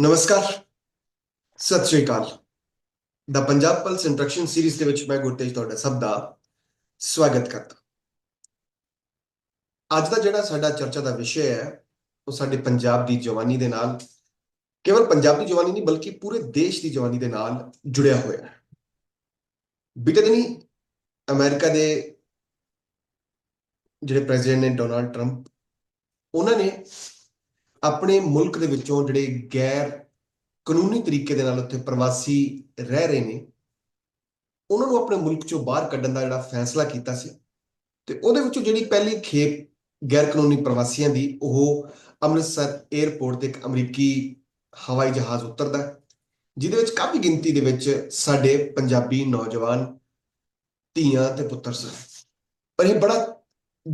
ਨਮਸਕਾਰ, ਸਤਿ ਸ਼੍ਰੀ ਅਕਾਲ। The Punjab plus interaction series ਦੇ ਵਿੱਚ ਮੈਂ ਗੁਰਤੇਜ ਤੁਹਾਡਾ ਸਭ ਦਾ ਸਵਾਗਤ ਕਰਦਾ ਅੱਜ ਦਾ ਜਿਹੜਾ ਸਾਡਾ ਚਰਚਾ ਦਾ ਵਿਸ਼ਾ ਹੈ, ਉਹ ਸਾਡੇ ਪੰਜਾਬ ਦੀ ਜਵਾਨੀ ਦੇ ਨਾਲ, ਕੇਵਲ ਪੰਜਾਬ ਦੀ ਜਵਾਨੀ ਨਹੀਂ, ਬਲਕਿ ਪੂਰੇ ਦੇਸ਼ ਦੀ ਜਵਾਨੀ ਦੇ ਨਾਲ ਜੁੜਿਆ ਹੋਇਆ ਹੈ। ਬੀਤੇ ਦਿਨੀ ਅਮਰੀਕਾ ਦੇ ਜਿਹੜੇ ਪ੍ਰੈਜ਼ੀਡੈਂਟ ਨੇ ਡੋਨਾਲਡ ਟਰੰਪ, ਉਹਨਾਂ ਨੇ ਆਪਣੇ ਮੁਲਕ ਦੇ ਵਿੱਚੋਂ ਜਿਹੜੇ ਗੈਰ ਕਾਨੂੰਨੀ ਤਰੀਕੇ ਦੇ ਨਾਲ ਉੱਥੇ ਪ੍ਰਵਾਸੀ ਰਹਿ ਰਹੇ ਨੇ, ਉਹਨਾਂ ਨੂੰ ਆਪਣੇ ਮੁਲਕ ਚੋਂ ਬਾਹਰ ਕੱਢਣ ਦਾ ਜਿਹੜਾ ਫੈਸਲਾ ਕੀਤਾ ਸੀ ਤੇ ਉਹਦੇ ਵਿੱਚੋਂ ਜਿਹੜੀ ਪਹਿਲੀ ਖੇਪ ਗੈਰ ਕਾਨੂੰਨੀ ਪ੍ਰਵਾਸੀਆਂ ਦੀ, ਉਹ ਅੰਮ੍ਰਿਤਸਰ 에ਅਰਪੋਰਟ ਤੇ ਇੱਕ ਅਮਰੀਕੀ ਹਵਾਈ ਜਹਾਜ਼ ਉਤਰਦਾ ਜਿਹਦੇ ਵਿੱਚ ਕਾਫੀ ਗਿਣਤੀ ਦੇ ਵਿੱਚ ਸਾਡੇ ਪੰਜਾਬੀ ਨੌਜਵਾਨ ਧੀਆਂ ਤੇ ਪੁੱਤਰ ਸਨ। ਪਰ ਇਹ ਬੜਾ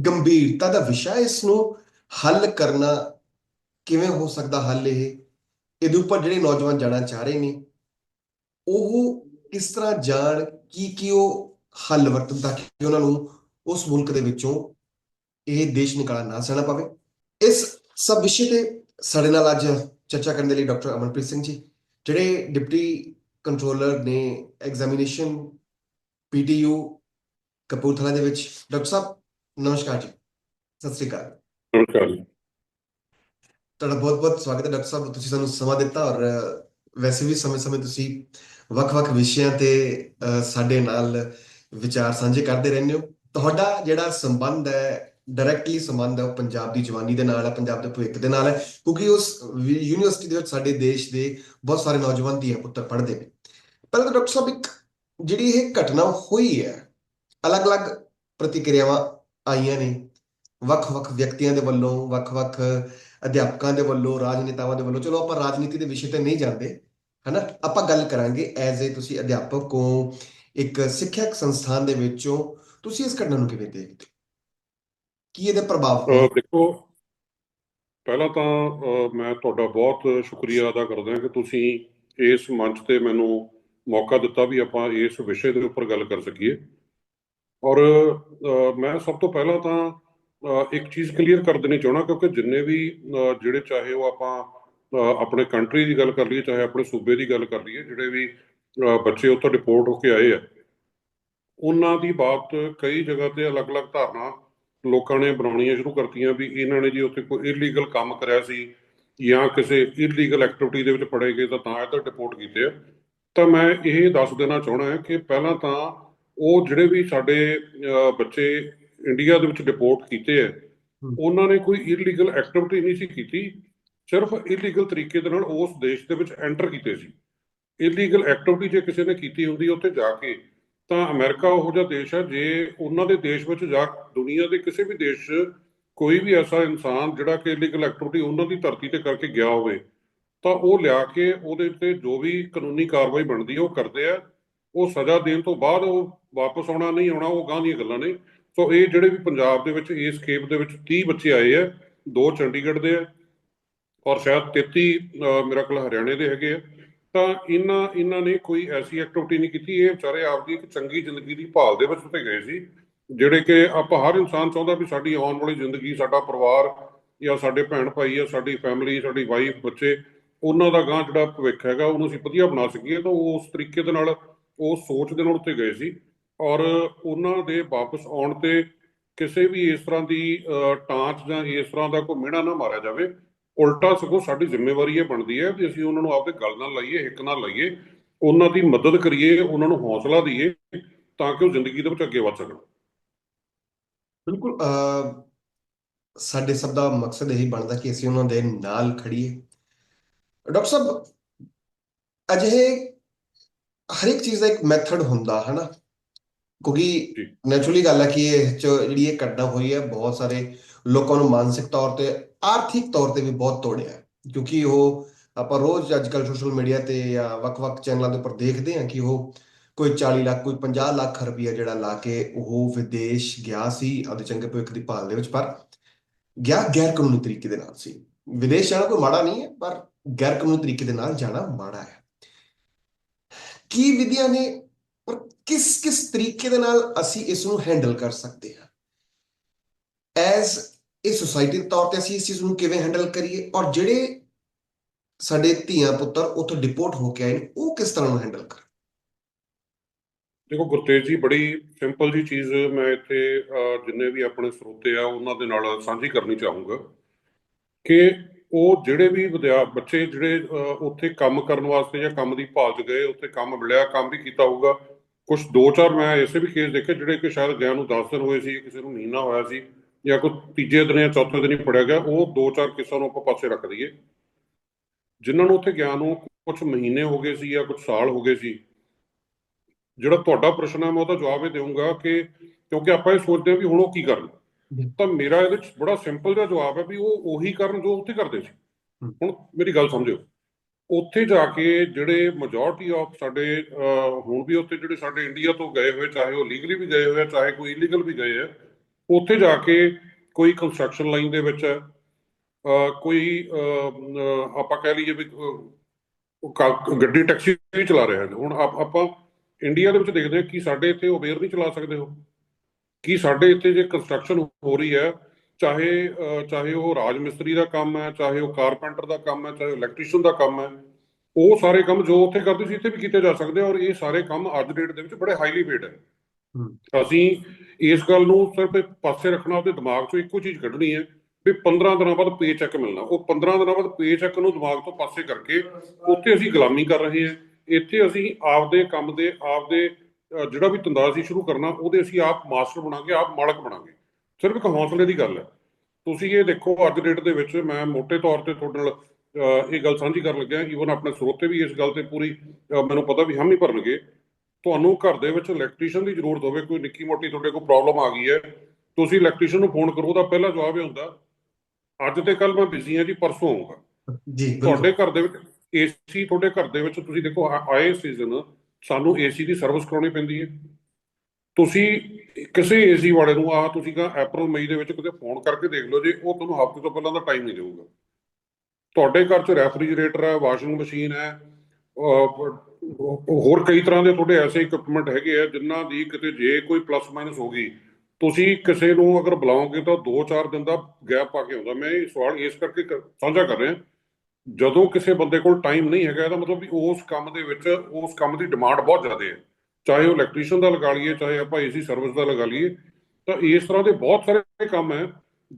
ਗੰਭੀਰਤਾ ਦਾ ਵਿਸ਼ਾ ਇਸ ਨੂੰ ਹੱਲ ਕਰਨਾ ਕਿਵੇਂ ਹੋ ਸਕਦਾ ਹੱਲ ਇਹ? ਇਹਦੇ ਉੱਪਰ ਜਿਹੜੇ ਨੌਜਵਾਨ ਜਾਣਾ ਚਾਹ ਰਹੇ ਨੇ, ਉਹ ਕਿਸ ਤਰ੍ਹਾਂ ਜਾਣ, ਕੀ ਕੀ ਉਹ ਹੱਲ ਵਰਤਣ ਤਾਂ ਕਿ ਉਹਨਾਂ ਨੂੰ ਉਸ ਮੁਲਕ ਦੇ ਵਿੱਚੋਂ ਇਹ ਦੇਸ਼ ਨਿਕਾਲਾ ਨਾ ਸਹਿਣਾ ਪਵੇ? ਇਸ ਸਭ ਵਿਸ਼ੇ ਤੇ ਸਾਡੇ ਨਾਲ ਅੱਜ ਚਰਚਾ ਕਰਨ ਦੇ ਲਈ ਡਾਕਟਰ ਅਮਨਪ੍ਰੀਤ ਸਿੰਘ ਜੀ, ਜਿਹੜੇ ਡਿਪਟੀ ਕੰਟਰੋਲਰ ਨੇ ਐਗਜ਼ਾਮੀਨੇਸ਼ਨ ਪੀਟੀਯੂ ਕਪੂਰਥਲਾ ਦੇ ਵਿੱਚ। ਡਾਕਟਰ ਸਾਹਿਬ, ਨਮਸਕਾਰ ਜੀ। ਸਤਿ ਸ੍ਰੀ ਅਕਾਲ। ਨਮਸਕਾਰ ਤੁਹਾਡਾ ਬਹੁਤ-ਬਹੁਤ ਸਵਾਗਤ ਹੈ ਡਾਕਟਰ ਸਾਹਿਬ। ਤੁਸੀਂ ਸਾਨੂੰ ਸਮਾਂ ਦਿੱਤਾ ਔਰ ਵੈਸੇ ਵੀ ਸਮੇਂ-ਸਮੇਂ ਤੁਸੀਂ ਵੱਖ-ਵੱਖ ਵਿਸ਼ਿਆਂ ਤੇ ਸਾਡੇ ਨਾਲ ਵਿਚਾਰ ਸਾਂਝੇ ਕਰਦੇ ਰਹਿੰਦੇ ਹੋ। ਤੁਹਾਡਾ ਜਿਹੜਾ ਸੰਬੰਧ ਹੈ ਡਾਇਰੈਕਟਲੀ ਸੰਬੰਧ ਹੈ, ਉਹ ਪੰਜਾਬ ਦੀ ਜਵਾਨੀ ਦੇ ਨਾਲ ਹੈ, ਪੰਜਾਬ ਦੇ ਭਵਿੱਖ ਦੇ ਨਾਲ ਹੈ। ਕਿਉਂਕਿ ਉਸ ਯੂਨੀਵਰਸਿਟੀ ਦੇ ਵਿੱਚ ਸਾਡੇ ਦੇਸ਼ ਦੇ ਬਹੁਤ ਸਾਰੇ ਨੌਜਵਾਨ ਧੀਆਂ ਪੁੱਤਰ ਪੜ੍ਹਦੇ ਨੇ। ਪਹਿਲਾਂ ਤਾਂ ਡਾਕਟਰ ਸਾਹਿਬ, ਇੱਕ ਜਿਹੜੀ ਇਹ ਘਟਨਾ ਹੋਈ ਹੈ, ਅਲੱਗ-ਅਲੱਗ ਪ੍ਰਤੀਕਿਰਿਆਵਾਂ ਆਈਆਂ ਨੇ। ਵੱਖ-ਵੱਖ ਵਿਅਕਤੀਆਂ ਦੇ ਵੱਲੋਂ, ਵੱਖ-ਵੱਖ ਅਧਿਆਪਕਾਂ ਦੇ ਵੱਲੋਂ ਰਾਜਨੇਤਾਵਾਂ ਦੇ ਵੱਲੋਂ ਚਲੋ ਆਪਾਂ ਰਾਜਨੀਤੀ ਦੇ ਵਿਸ਼ੇ ਤੇ ਨਹੀਂ ਜਾਂਦੇ ਹਨਾ? ਆਪਾਂ ਗੱਲ ਕਰਾਂਗੇ ਐਜ਼ ਏ ਤੁਸੀਂ ਅਧਿਆਪਕ ਹੋ ਇੱਕ ਸਿੱਖਿਅਕ ਸੰਸਥਾਨ ਦੇ ਵਿੱਚੋਂ ਤੁਸੀਂ ਇਸ ਘਟਨਾ ਨੂੰ ਕਿਵੇਂ ਦੇਖਦੇ ਹੋ? ਕੀ ਇਹਦੇ ਪ੍ਰਭਾਵ ਦੇਖੋ ਪਹਿਲਾਂ ਤਾਂ ਮੈਂ ਤੁਹਾਡਾ ਬਹੁਤ ਸ਼ੁਕਰੀਆ ਅਦਾ ਕਰਦਾ ਹਾਂ ਕਿ ਤੁਸੀਂ ਇਸ ਮੰਚ ਤੇ ਮੈਨੂੰ ਮੌਕਾ ਦਿੱਤਾ ਵੀ ਆਪਾਂ ਇਸ ਵਿਸ਼ੇ ਦੇ ਉੱਪਰ ਗੱਲ ਕਰ ਸਕੀਏ। ਔਰ ਮੈਂ ਸਭ ਤੋਂ ਪਹਿਲਾਂ ਤਾਂ ਇੱਕ ਚੀਜ਼ ਕਲੀਅਰ ਕਰ ਦੇਣੀ ਚਾਹਣਾ ਕਿਉਂਕਿ ਜਿੰਨੇ ਵੀ ਜਿਹੜੇ ਚਾਹੇ ਉਹ ਆਪਾਂ ਆਪਣੇ ਕੰਟਰੀ ਦੀ ਗੱਲ ਕਰ ਲਈਏ, ਚਾਹੇ ਆਪਣੇ ਸੂਬੇ ਦੀ ਗੱਲ ਕਰ ਲਈਏ, ਜਿਹੜੇ ਵੀ ਬੱਚੇ ਉੱਥੋਂ ਰਿਪੋਰਟ ਹੋ ਕੇ ਆਏ ਆ, ਉਹਨਾਂ ਦੀ ਬਾਤ ਕਈ ਜਗ੍ਹਾ ਤੇ ਅਲੱਗ-ਅਲੱਗ ਧਾਰਨਾ ਲੋਕਾਂ ਨੇ ਬਣਾਉਣੀਆਂ ਸ਼ੁਰੂ ਕਰਤੀਆਂ ਵੀ ਇਹਨਾਂ ਨੇ ਜੀ ਉੱਥੇ ਕੋਈ ਇਲੀਗਲ ਕੰਮ ਕਰਿਆ ਸੀ ਜਾਂ ਕਿਸੇ ਇਲੀਗਲ ਐਕਟੀਵਿਟੀ ਦੇ ਵਿੱਚ ਫੜੇ ਗਏ ਤਾਂ ਤਾਂ ਇੱਧਰ ਰਿਪੋਰਟ ਕੀਤੇ ਆ। ਤਾਂ ਮੈਂ ਇਹ ਦੱਸ ਦੇਣਾ ਚਾਹਣਾ ਹੈ ਕਿ ਪਹਿਲਾਂ ਤਾਂ ਉਹ ਜਿਹੜੇ ਵੀ ਸਾਡੇ ਬੱਚੇ ਇੰਡੀਆ ਦੇ ਵਿੱਚ ਰਿਪੋਰਟ ਕੀਤੇ ਆ ਉਹਨਾਂ ਨੇ ਕੋਈ ਇਲੀਗਲ ਐਕਟੀਵਿਟੀ ਨਹੀਂ ਸੀ ਕੀਤੀ। ਸਿਰਫ ਇਲੀਗਲ ਤਰੀਕੇ ਦੇ ਨਾਲ ਉਸ ਦੇਸ਼ ਦੇ ਵਿੱਚ ਐਂਟਰ ਕੀਤੇ ਸੀ। ਇਲੀਗਲ ਐਕਟੀਵਿਟੀ ਜੇ ਕਿਸੇ ਨੇ ਕੀਤੀ ਹੁੰਦੀ ਉੱਥੇ ਜਾ ਕੇ ਤਾਂ ਅਮਰੀਕਾ ਉਹੋ ਜਿਹਾ ਦੇਸ਼ ਹੈ ਜੇ ਉਹਨਾਂ ਦੇ ਦੇਸ਼ ਵਿੱਚ ਜਾ ਦੁਨੀਆ ਦੇ ਕਿਸੇ ਵੀ ਦੇਸ਼ 'ਚ ਕੋਈ ਵੀ ਐਸਾ ਇਨਸਾਨ ਜਿਹੜਾ ਕਿ ਇਲੀਗਲ ਐਕਟੀਵਿਟੀ ਉਹਨਾਂ ਦੀ ਧਰਤੀ ਤੇ ਕਰਕੇ ਗਿਆ ਹੋਵੇ ਤਾਂ ਉਹ ਲਿਆ ਕੇ ਉਹਦੇ ਤੇ ਜੋ ਵੀ ਕਾਨੂੰਨੀ ਕਾਰਵਾਈ ਬਣਦੀ ਹੈ ਉਹ ਕਰਦੇ ਆ। ਉਹ ਸਜ਼ਾ ਦੇਣ ਤੋਂ ਬਾਅਦ ਉਹ ਵਾਪਸ ਆਉਣਾ ਨਹੀਂ ਆਉਣਾ ਉਹ ਗਾਂ ਦੀਆਂ ਗੱਲਾਂ ਨੇ। ਸੋ ਇਹ ਜਿਹੜੇ ਵੀ ਪੰਜਾਬ ਦੇ ਵਿੱਚ ਇਸ ਖੇਪ ਦੇ ਵਿੱਚ 30 ਬੱਚੇ ਆਏ ਆ, ਦੋ ਚੰਡੀਗੜ੍ਹ ਦੇ ਆ ਔਰ ਸ਼ਾਇਦ 33 ਮੇਰਾ ਕੋਲ ਹਰਿਆਣੇ ਦੇ ਹੈਗੇ ਆ, ਤਾਂ ਇਹਨਾਂ ਇਹਨਾਂ ਨੇ ਕੋਈ ਐਸੀ ਐਕਟੀਵਿਟੀ ਨਹੀਂ ਕੀਤੀ। ਇਹ ਵਿਚਾਰੇ ਆਪਦੀ ਇੱਕ ਚੰਗੀ ਜ਼ਿੰਦਗੀ ਦੀ ਭਾਲ ਦੇ ਵਿੱਚ ਉੱਤੇ ਗਏ ਸੀ, ਜਿਹੜੇ ਕਿ ਆਪਾਂ ਹਰ ਇਨਸਾਨ ਚਾਹੁੰਦਾ ਵੀ ਸਾਡੀ ਆਉਣ ਵਾਲੀ ਜ਼ਿੰਦਗੀ, ਸਾਡਾ ਪਰਿਵਾਰ ਜਾਂ ਸਾਡੇ ਭੈਣ ਭਾਈ ਜਾਂ ਸਾਡੀ ਫੈਮਿਲੀ ਸਾਡੀ ਵਾਈਫ ਬੱਚੇ, ਉਹਨਾਂ ਦਾ ਗਾਂ ਜਿਹੜਾ ਭਵਿੱਖ ਹੈਗਾ, ਉਹਨੂੰ ਅਸੀਂ ਵਧੀਆ ਬਣਾ ਸਕੀਏ ਤਾਂ ਉਹ ਉਸ ਤਰੀਕੇ ਦੇ ਨਾਲ ਉਸ ਸੋਚ ਦੇ ਨਾਲ ਉੱਤੇ ਗਏ ਸੀ। ਔਰ ਉਹਨਾਂ ਦੇ ਵਾਪਸ ਆਉਣ ਤੇ ਕਿਸੇ ਵੀ ਇਸ ਤਰ੍ਹਾਂ ਦੀ ਅਹ, ਟਾਂਚ ਜਾਂ ਇਸ ਤਰ੍ਹਾਂ ਦਾ ਕੋਈ ਮਿਹਣਾ ਨਾ ਮਾਰਿਆ ਜਾਵੇ ਉਲਟਾ ਸਗੋਂ ਸਾਡੀ ਜ਼ਿੰਮੇਵਾਰੀ ਇਹ ਬਣਦੀ ਹੈ ਵੀ ਅਸੀਂ ਉਹਨਾਂ ਨੂੰ ਆਪਦੇ ਗੱਲ ਨਾਲ ਲਾਈਏ ਹਿੱਕ ਨਾਲ ਲਾਈਏ ਉਹਨਾਂ ਦੀ ਮਦਦ ਕਰੀਏ ਉਹਨਾਂ ਨੂੰ ਹੌਸਲਾ ਦਈਏ ਤਾਂ ਕਿ ਉਹ ਜ਼ਿੰਦਗੀ ਦੇ ਵਿੱਚ ਅੱਗੇ ਵਧ ਸਕਣ। ਬਿਲਕੁਲ ਅ, ਸਾਡੇ ਸਭ ਦਾ ਮਕਸਦ ਇਹੀ ਬਣਦਾ ਕਿ ਅਸੀਂ ਉਹਨਾਂ ਦੇ ਨਾਲ ਖੜੀਏ ਡਾਕਟਰ ਸਾਹਿਬ ਅਜਿਹੇ ਹਰ ਇੱਕ ਚੀਜ਼ ਦਾ ਇੱਕ ਮੈਥਡ ਹੁੰਦਾ ਹੈ ਨਾ ਕਿਉਂਕਿ। ਨੈਚੁਰਲੀ ਗੱਲ ਹੈ ਕਿ ਇਹ 'ਚ ਜਿਹੜੀ ਇਹ ਘਟਨਾ ਹੋਈ ਹੈ ਬਹੁਤ ਸਾਰੇ ਲੋਕਾਂ ਨੂੰ ਮਾਨਸਿਕ ਤੌਰ ਤੇ ਆਰਥਿਕ ਤੌਰ ਤੇ ਵੀ ਬਹੁਤ ਤੋੜਿਆ ਹੈ। ਕਿਉਂਕਿ ਉਹ ਆਪਾਂ ਰੋਜ਼ ਅੱਜ ਕੱਲ੍ਹ ਸੋਸ਼ਲ ਮੀਡੀਆ ਤੇ ਜਾਂ ਵੱਖ-ਵੱਖ ਚੈਨਲਾਂ ਦੇ ਉੱਪਰ ਦੇਖਦੇ ਹਾਂ ਕਿ ਉਹ ਕੋਈ 40 ਲੱਖ ਕੋਈ 50 ਲੱਖ ਰੁਪਈਆ ਜਿਹੜਾ ਲਾ ਕੇ ਉਹ ਵਿਦੇਸ਼ ਗਿਆ ਸੀ ਆਪਦੇ ਚੰਗੇ ਭਵਿੱਖ ਦੀ ਭਾਲ ਦੇ ਵਿੱਚ ਪਰ ਗਿਆ ਗੈਰ ਕਾਨੂੰਨੀ ਤਰੀਕੇ ਦੇ ਨਾਲ ਸੀ ਵਿਦੇਸ਼ ਜਾਣਾ ਕੋਈ ਮਾੜਾ ਨਹੀਂ ਹੈ ਪਰ ਗੈਰ ਕਾਨੂੰਨੀ ਤਰੀਕੇ ਦੇ ਨਾਲ ਜਾਣਾ ਮਾੜਾ ਹੈ ਕੀ ਵਿਧੀਆਂ ਨੇ ਕਿਸ ਕਿਸ ਤਰੀਕੇ ਦੇ ਨਾਲ ਅਸੀਂ ਇਸ ਨੂੰ ਹੈਂਡਲ ਕਰ ਸਕਦੇ ਹਾਂ? ਐਜ਼ ਇਹ ਸੋਸਾਇਟੀ ਦੇ ਤੌਰ ਤੇ ਅਸੀਂ ਇਸ ਚੀਜ਼ ਨੂੰ ਕਿਵੇਂ ਹੈਂਡਲ ਕਰੀਏ? ਔਰ ਜਿਹੜੇ ਸਾਡੇ ਧੀਆਂ ਪੁੱਤਰ ਉੱਥੋਂ ਡਿਪੋਰਟ ਹੋ ਕੇ ਆਏ ਨੇ, ਉਹ ਕਿਸ ਤਰ੍ਹਾਂ ਨੂੰ ਹੈਂਡਲ ਕਰ ਦੇਖੋ, ਗੁਰਤੇਜ ਜੀ, ਬੜੀ ਸਿੰਪਲ ਜੀ ਚੀਜ਼ ਮੈਂ ਇੱਥੇ ਜਿੰਨੇ ਵੀ ਆਪਣੇ ਸਰੋਤੇ ਆ, ਉਹਨਾਂ ਦੇ ਨਾਲ ਸਾਂਝੀ ਕਰਨੀ ਚਾਹੂੰਗਾ ਕਿ ਉਹ ਜਿਹੜੇ ਵੀ ਵਿਦਿਆ, ਬੱਚੇ ਜਿਹੜੇ ਉੱਥੇ ਕੰਮ ਕਰਨ ਵਾਸਤੇ ਜਾਂ ਕੰਮ ਦੀ ਭਾਲ 'ਚ ਗਏ, ਉੱਥੇ ਕੰਮ ਮਿਲਿਆ, ਕੰਮ ਵੀ ਕੀਤਾ ਹੋਊਗਾ ਕੁਝ ਦੋ ਚਾਰ ਮੈਂ ਐਸੇ ਵੀ ਕੇਸ ਦੇਖੇ ਜਿਹੜੇ ਕਿ ਸ਼ਾਇਦ ਗਿਆ ਨੂੰ 10 ਦਿਨ ਹੋਏ ਸੀ ਕਿਸੇ ਨੂੰ ਮਹੀਨਾ ਹੋਇਆ ਸੀ ਜਾਂ ਕੋਈ ਤੀਜੇ ਦਿਨ ਜਾਂ ਚੌਥੇ ਦਿਨ ਹੀ ਪੜਿਆ ਗਿਆ ਉਹ ਦੋ ਚਾਰ ਕਿੱਸਾਂ ਨੂੰ ਆਪਾਂ ਪਾਸੇ ਰੱਖ ਦਈਏ ਜਿਨ੍ਹਾਂ ਨੂੰ ਉੱਥੇ ਗਿਆ ਨੂੰ ਕੁਝ ਮਹੀਨੇ ਹੋ ਗਏ ਸੀ ਜਾਂ ਕੁਝ ਸਾਲ ਹੋ ਗਏ ਸੀ ਜਿਹੜਾ ਤੁਹਾਡਾ ਪ੍ਰਸ਼ਨ ਹੈ ਮੈਂ ਉਹਦਾ ਜਵਾਬ ਇਹ ਦੇਵਾਂਗਾ ਕਿ ਕਿਉਂਕਿ ਆਪਾਂ ਇਹ ਸੋਚਦੇ ਹਾਂ ਵੀ ਹੁਣ ਉਹ ਕੀ ਕਰਨ। ਤਾਂ ਮੇਰਾ ਇਹਦੇ ਵਿੱਚ ਬੜਾ ਸਿੰਪਲ ਜਿਹਾ ਜਵਾਬ ਹੈ ਵੀ ਉਹ ਉਹੀ ਕਰਨ ਜੋ ਉੱਥੇ ਕਰਦੇ ਸੀ। ਹੁਣ ਮੇਰੀ ਗੱਲ ਸਮਝਿਓ ਉੱਥੇ ਜਾ ਕੇ ਜਿਹੜੇ ਮੈਜੋਰਟੀ ਆਫ ਸਾਡੇ ਹੁਣ ਵੀ ਉੱਥੇ ਜਿਹੜੇ ਸਾਡੇ ਇੰਡੀਆ ਤੋਂ ਗਏ ਹੋਏ, ਚਾਹੇ ਉਹ ਲੀਗਲੀ ਵੀ ਗਏ ਹੋਏ ਆ, ਚਾਹੇ ਕੋਈ ਇਲੀਗਲ ਵੀ ਗਏ ਆ, ਉੱਥੇ ਜਾ ਕੇ ਕੋਈ ਕੰਸਟਰਕਸ਼ਨ ਲਾਈਨ ਦੇ ਵਿੱਚ ਹੈ ਕੋਈ ਆਪਾਂ ਕਹਿ ਲਈਏ ਵੀ ਗੱਡੀ ਟੈਕਸੀ ਵੀ ਚਲਾ ਰਿਹਾ ਹੈ ਹੁਣ ਆਪ- ਆਪਾਂ ਇੰਡੀਆ ਦੇ ਵਿੱਚ ਦੇਖਦੇ ਹਾਂ ਕਿ ਸਾਡੇ ਇੱਥੇ ਉਬੇਰ ਨਹੀਂ ਚਲਾ ਸਕਦੇ ਹੋ ਕੀ ਸਾਡੇ ਇੱਥੇ ਜੇ ਕੰਸਟਰਕਸ਼ਨ ਹੋ ਰਹੀ ਹੈ ਚਾਹੇ ਚਾਹੇ ਉਹ ਰਾਜ ਮਿਸਤਰੀ ਦਾ ਕੰਮ ਹੈ ਚਾਹੇ ਉਹ ਕਾਰਪੈਂਟਰ ਦਾ ਕੰਮ ਹੈ ਚਾਹੇ ਇਲੈਕਟ੍ਰੀਸ਼ੀਅਨ ਦਾ ਕੰਮ ਹੈ ਉਹ ਸਾਰੇ ਕੰਮ ਜੋ ਉੱਥੇ ਕਰਦੇ ਸੀ ਇੱਥੇ ਵੀ ਕੀਤੇ ਜਾ ਸਕਦੇ ਔਰ ਇਹ ਸਾਰੇ ਕੰਮ ਅੱਜ ਡੇਟ ਦੇ ਵਿੱਚ ਬੜੇ ਹਾਈਲੀ ਪੇਡ ਹੈ। ਅਸੀਂ ਇਸ ਗੱਲ ਨੂੰ ਸਿਰਫ ਪਾਸੇ ਰੱਖਣਾ ਉਹਦੇ ਦਿਮਾਗ 'ਚੋਂ ਇੱਕੋ ਚੀਜ਼ ਕੱਢਣੀ ਹੈ ਵੀ 15 ਦਿਨਾਂ ਬਾਅਦ ਪੇ ਚੈੱਕ ਮਿਲਣਾ। ਉਹ 15 ਦਿਨਾਂ ਬਾਅਦ ਪੇ ਚੈੱਕ ਨੂੰ ਦਿਮਾਗ ਤੋਂ ਪਾਸੇ ਕਰਕੇ ਉੱਥੇ ਅਸੀਂ ਗੁਲਾਮੀ ਕਰ ਰਹੇ ਹਾਂ। ਇੱਥੇ ਅਸੀਂ ਆਪਦੇ ਕੰਮ ਦੇ ਆਪਦੇ ਜਿਹੜਾ ਵੀ ਅਸੀਂ ਸ਼ੁਰੂ ਕਰਨਾ ਉਹਦੇ ਅਸੀਂ ਆਪ ਮਾਸਟਰ ਬਣਾਂਗੇ ਆਪ ਮਾਲਕ ਬਣਾਂਗੇ। ਸਿਰਫ ਇੱਕ ਹੌਸਲੇ ਦੀ ਗੱਲ ਹੈ। ਤੁਸੀਂ ਇਹ ਦੇਖੋ ਅੱਜ ਡੇਟ ਦੇ ਵਿੱਚ ਮੈਂ ਮੋٹے ਤੌਰ ਤੇ ਤੁਹਾਡੇ ਨਾਲ ਇਹ ਗੱਲ ਸਾਂਝੀ ਕਰਨ ਲੱਗਿਆ। ਈਵਨ ਆਪਣੇ ਸਰੋਤੇ ਵੀ ਇਸ ਗੱਲ ਤੇ ਪੂਰੀ ਮੈਨੂੰ ਪਤਾ ਵੀ ਹਮ ਹੀ ਭਰਨਗੇ। ਤੁਹਾਨੂੰ ਘਰ ਦੇ ਵਿੱਚ ਇਲੈਕਟ੍ਰੀਸ਼ੀਅਨ ਦੀ ਜ਼ਰੂਰਤ ਹੋਵੇ ਕੋਈ ਨਿੱਕੀ ਮੋਟੀ ਤੁਹਾਡੇ ਕੋਲ ਪ੍ਰੋਬਲਮ ਆ ਗਈ ਹੈ ਤੁਸੀਂ ਇਲੈਕਟ੍ਰੀਸ਼ੀਅਨ ਨੂੰ ਫੋਨ ਕਰੋ ਉਹਦਾ ਪਹਿਲਾ ਜਵਾਬ ਇਹ ਹੁੰਦਾ ਅੱਜ ਤੇ ਕੱਲ ਮੈਂ ਬਿਜ਼ੀ ਹਾਂ ਜੀ ਪਰਸੋਂ ਆਊਂਗਾ। ਜੀ ਬਿਲਕੁਲ। ਤੁਹਾਡੇ ਘਰ ਦੇ ਵਿੱਚ ਏਸੀ ਤੁਹਾਡੇ ਘਰ ਦੇ ਵਿੱਚ ਤੁਸੀਂ ਦੇਖੋ ਆਏ ਸੀਜ਼ਨ ਸਾਨੂੰ ਏਸੀ ਦੀ ਸਰਵਿਸ ਕਰਾਉਣੀ ਪੈਂਦੀ ਹੈ। ਤੁਸੀਂ ਕਿਸੇ ਏਸੀ ਵਾਲੇ ਨੂੰ ਆ ਤੁਸੀਂ ਕਹਾਂ ਅਪ੍ਰੈਲ ਮਈ ਦੇ ਵਿੱਚ ਕਿਤੇ ਫੋਨ ਕਰਕੇ ਦੇਖ ਲਓ ਜੇ, ਉਹ ਤੁਹਾਨੂੰ ਹਫ਼ਤੇ ਤੋਂ ਪਹਿਲਾਂ ਦਾ ਟਾਈਮ ਨਹੀਂ ਦੇਊਗਾ। ਤੁਹਾਡੇ ਘਰ 'ਚ ਰੈਫਰੀਜਰੇਟਰ ਹੈ ਵਾਸ਼ਿੰਗ ਮਸ਼ੀਨ ਹੈ ਹੋਰ ਕਈ ਤਰ੍ਹਾਂ ਦੇ ਤੁਹਾਡੇ ਐਸੇ ਇਕਵਿਪਮੈਂਟ ਹੈਗੇ ਆ, ਜਿਨ੍ਹਾਂ ਦੀ ਕਿਤੇ ਜੇ ਕੋਈ ਪਲੱਸ ਮਾਈਨਸ ਹੋ ਗਈ, ਤੁਸੀਂ ਕਿਸੇ ਨੂੰ ਅਗਰ ਬੁਲਾਓਗੇ ਤਾਂ 2-4 ਦਿਨ ਦਾ ਗੈਪ ਪਾ ਕੇ ਆਉਂਦਾ। ਮੈਂ ਇਹ ਸਵਾਲ ਇਸ ਕਰਕੇ ਸਾਂਝਾ ਕਰ ਰਿਹਾ, ਜਦੋਂ ਕਿਸੇ ਬੰਦੇ ਕੋਲ ਟਾਈਮ ਨਹੀਂ ਹੈਗਾ, ਇਹਦਾ ਮਤਲਬ ਵੀ ਉਸ ਕੰਮ ਦੇ ਵਿੱਚ, ਉਸ ਕੰਮ ਦੀ ਡਿਮਾਂਡ ਬਹੁਤ ਜ਼ਿਆਦਾ ਹੈ। ਚਾਹੇ ਉਹ ਇਲੈਕਟ੍ਰੀਸ਼ੀਅਨ ਦਾ ਲਗਾ ਲਈਏ, ਚਾਹੇ ਆਪਾਂ ਏਸੀ ਸਰਵਿਸ ਦਾ ਲਗਾ ਲਈਏ, ਤਾਂ ਇਸ ਤਰ੍ਹਾਂ ਦੇ ਬਹੁਤ ਸਾਰੇ ਕੰਮ ਹੈ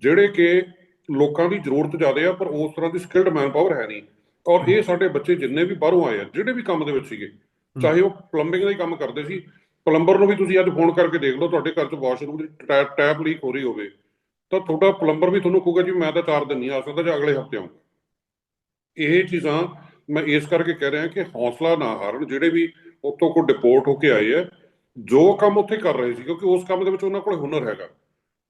ਜਿਹੜੇ ਕਿ ਲੋਕਾਂ ਦੀ ਜ਼ਰੂਰਤ ਜ਼ਿਆਦਾ ਆ, ਪਰ ਉਸ ਤਰ੍ਹਾਂ ਦੀ ਸਕਿਲਡ ਮੈਨਪਾਵਰ ਹੈ ਨਹੀਂ। ਔਰ ਇਹ ਸਾਡੇ ਬੱਚੇ ਜਿੰਨੇ ਵੀ ਬਾਹਰੋਂ ਆਏ ਆ, ਜਿਹੜੇ ਵੀ ਕੰਮ ਦੇ ਵਿੱਚ ਸੀਗੇ, ਚਾਹੇ ਉਹ ਪਲੰਬਿੰਗ ਦਾ ਹੀ ਕੰਮ ਕਰਦੇ ਸੀ ਪਲੰਬਰ ਨੂੰ ਵੀ ਤੁਸੀਂ ਅੱਜ ਫੋਨ ਕਰਕੇ ਦੇਖ ਲਓ, ਤੁਹਾਡੇ ਘਰ 'ਚ ਵਾਸ਼ਰੂਮ ਦੀ ਟੈਪ ਲੀਕ ਹੋ ਰਹੀ ਹੋਵੇ, ਤਾਂ ਤੁਹਾਡਾ ਪਲੰਬਰ ਵੀ ਤੁਹਾਨੂੰ ਕਹੂਗਾ ਜੀ, ਮੈਂ ਤਾਂ 4 ਦਿਨ ਨਹੀਂ ਆ ਸਕਦਾ, ਜਾਂ ਅਗਲੇ ਹਫ਼ਤੇ ਆਉਂਗਾ ਇਹ ਚੀਜ਼ਾਂ ਮੈਂ ਇਸ ਕਰਕੇ ਕਹਿ ਰਿਹਾ ਕਿ ਹੌਸਲਾ ਨਾ ਹਾਰਨ, ਜਿਹੜੇ ਵੀ ਉੱਥੋਂ ਕੋ ਡਿਪੋਰਟ ਹੋ ਕੇ ਆਏ ਹੈ ਜੋ ਕੰਮ ਉੱਥੇ ਕਰ ਰਹੇ ਸੀ, ਕਿਉਂਕਿ ਉਸ ਕੰਮ ਦੇ ਵਿੱਚ ਉਹਨਾਂ ਕੋਲ ਹੁਨਰ ਹੈਗਾ।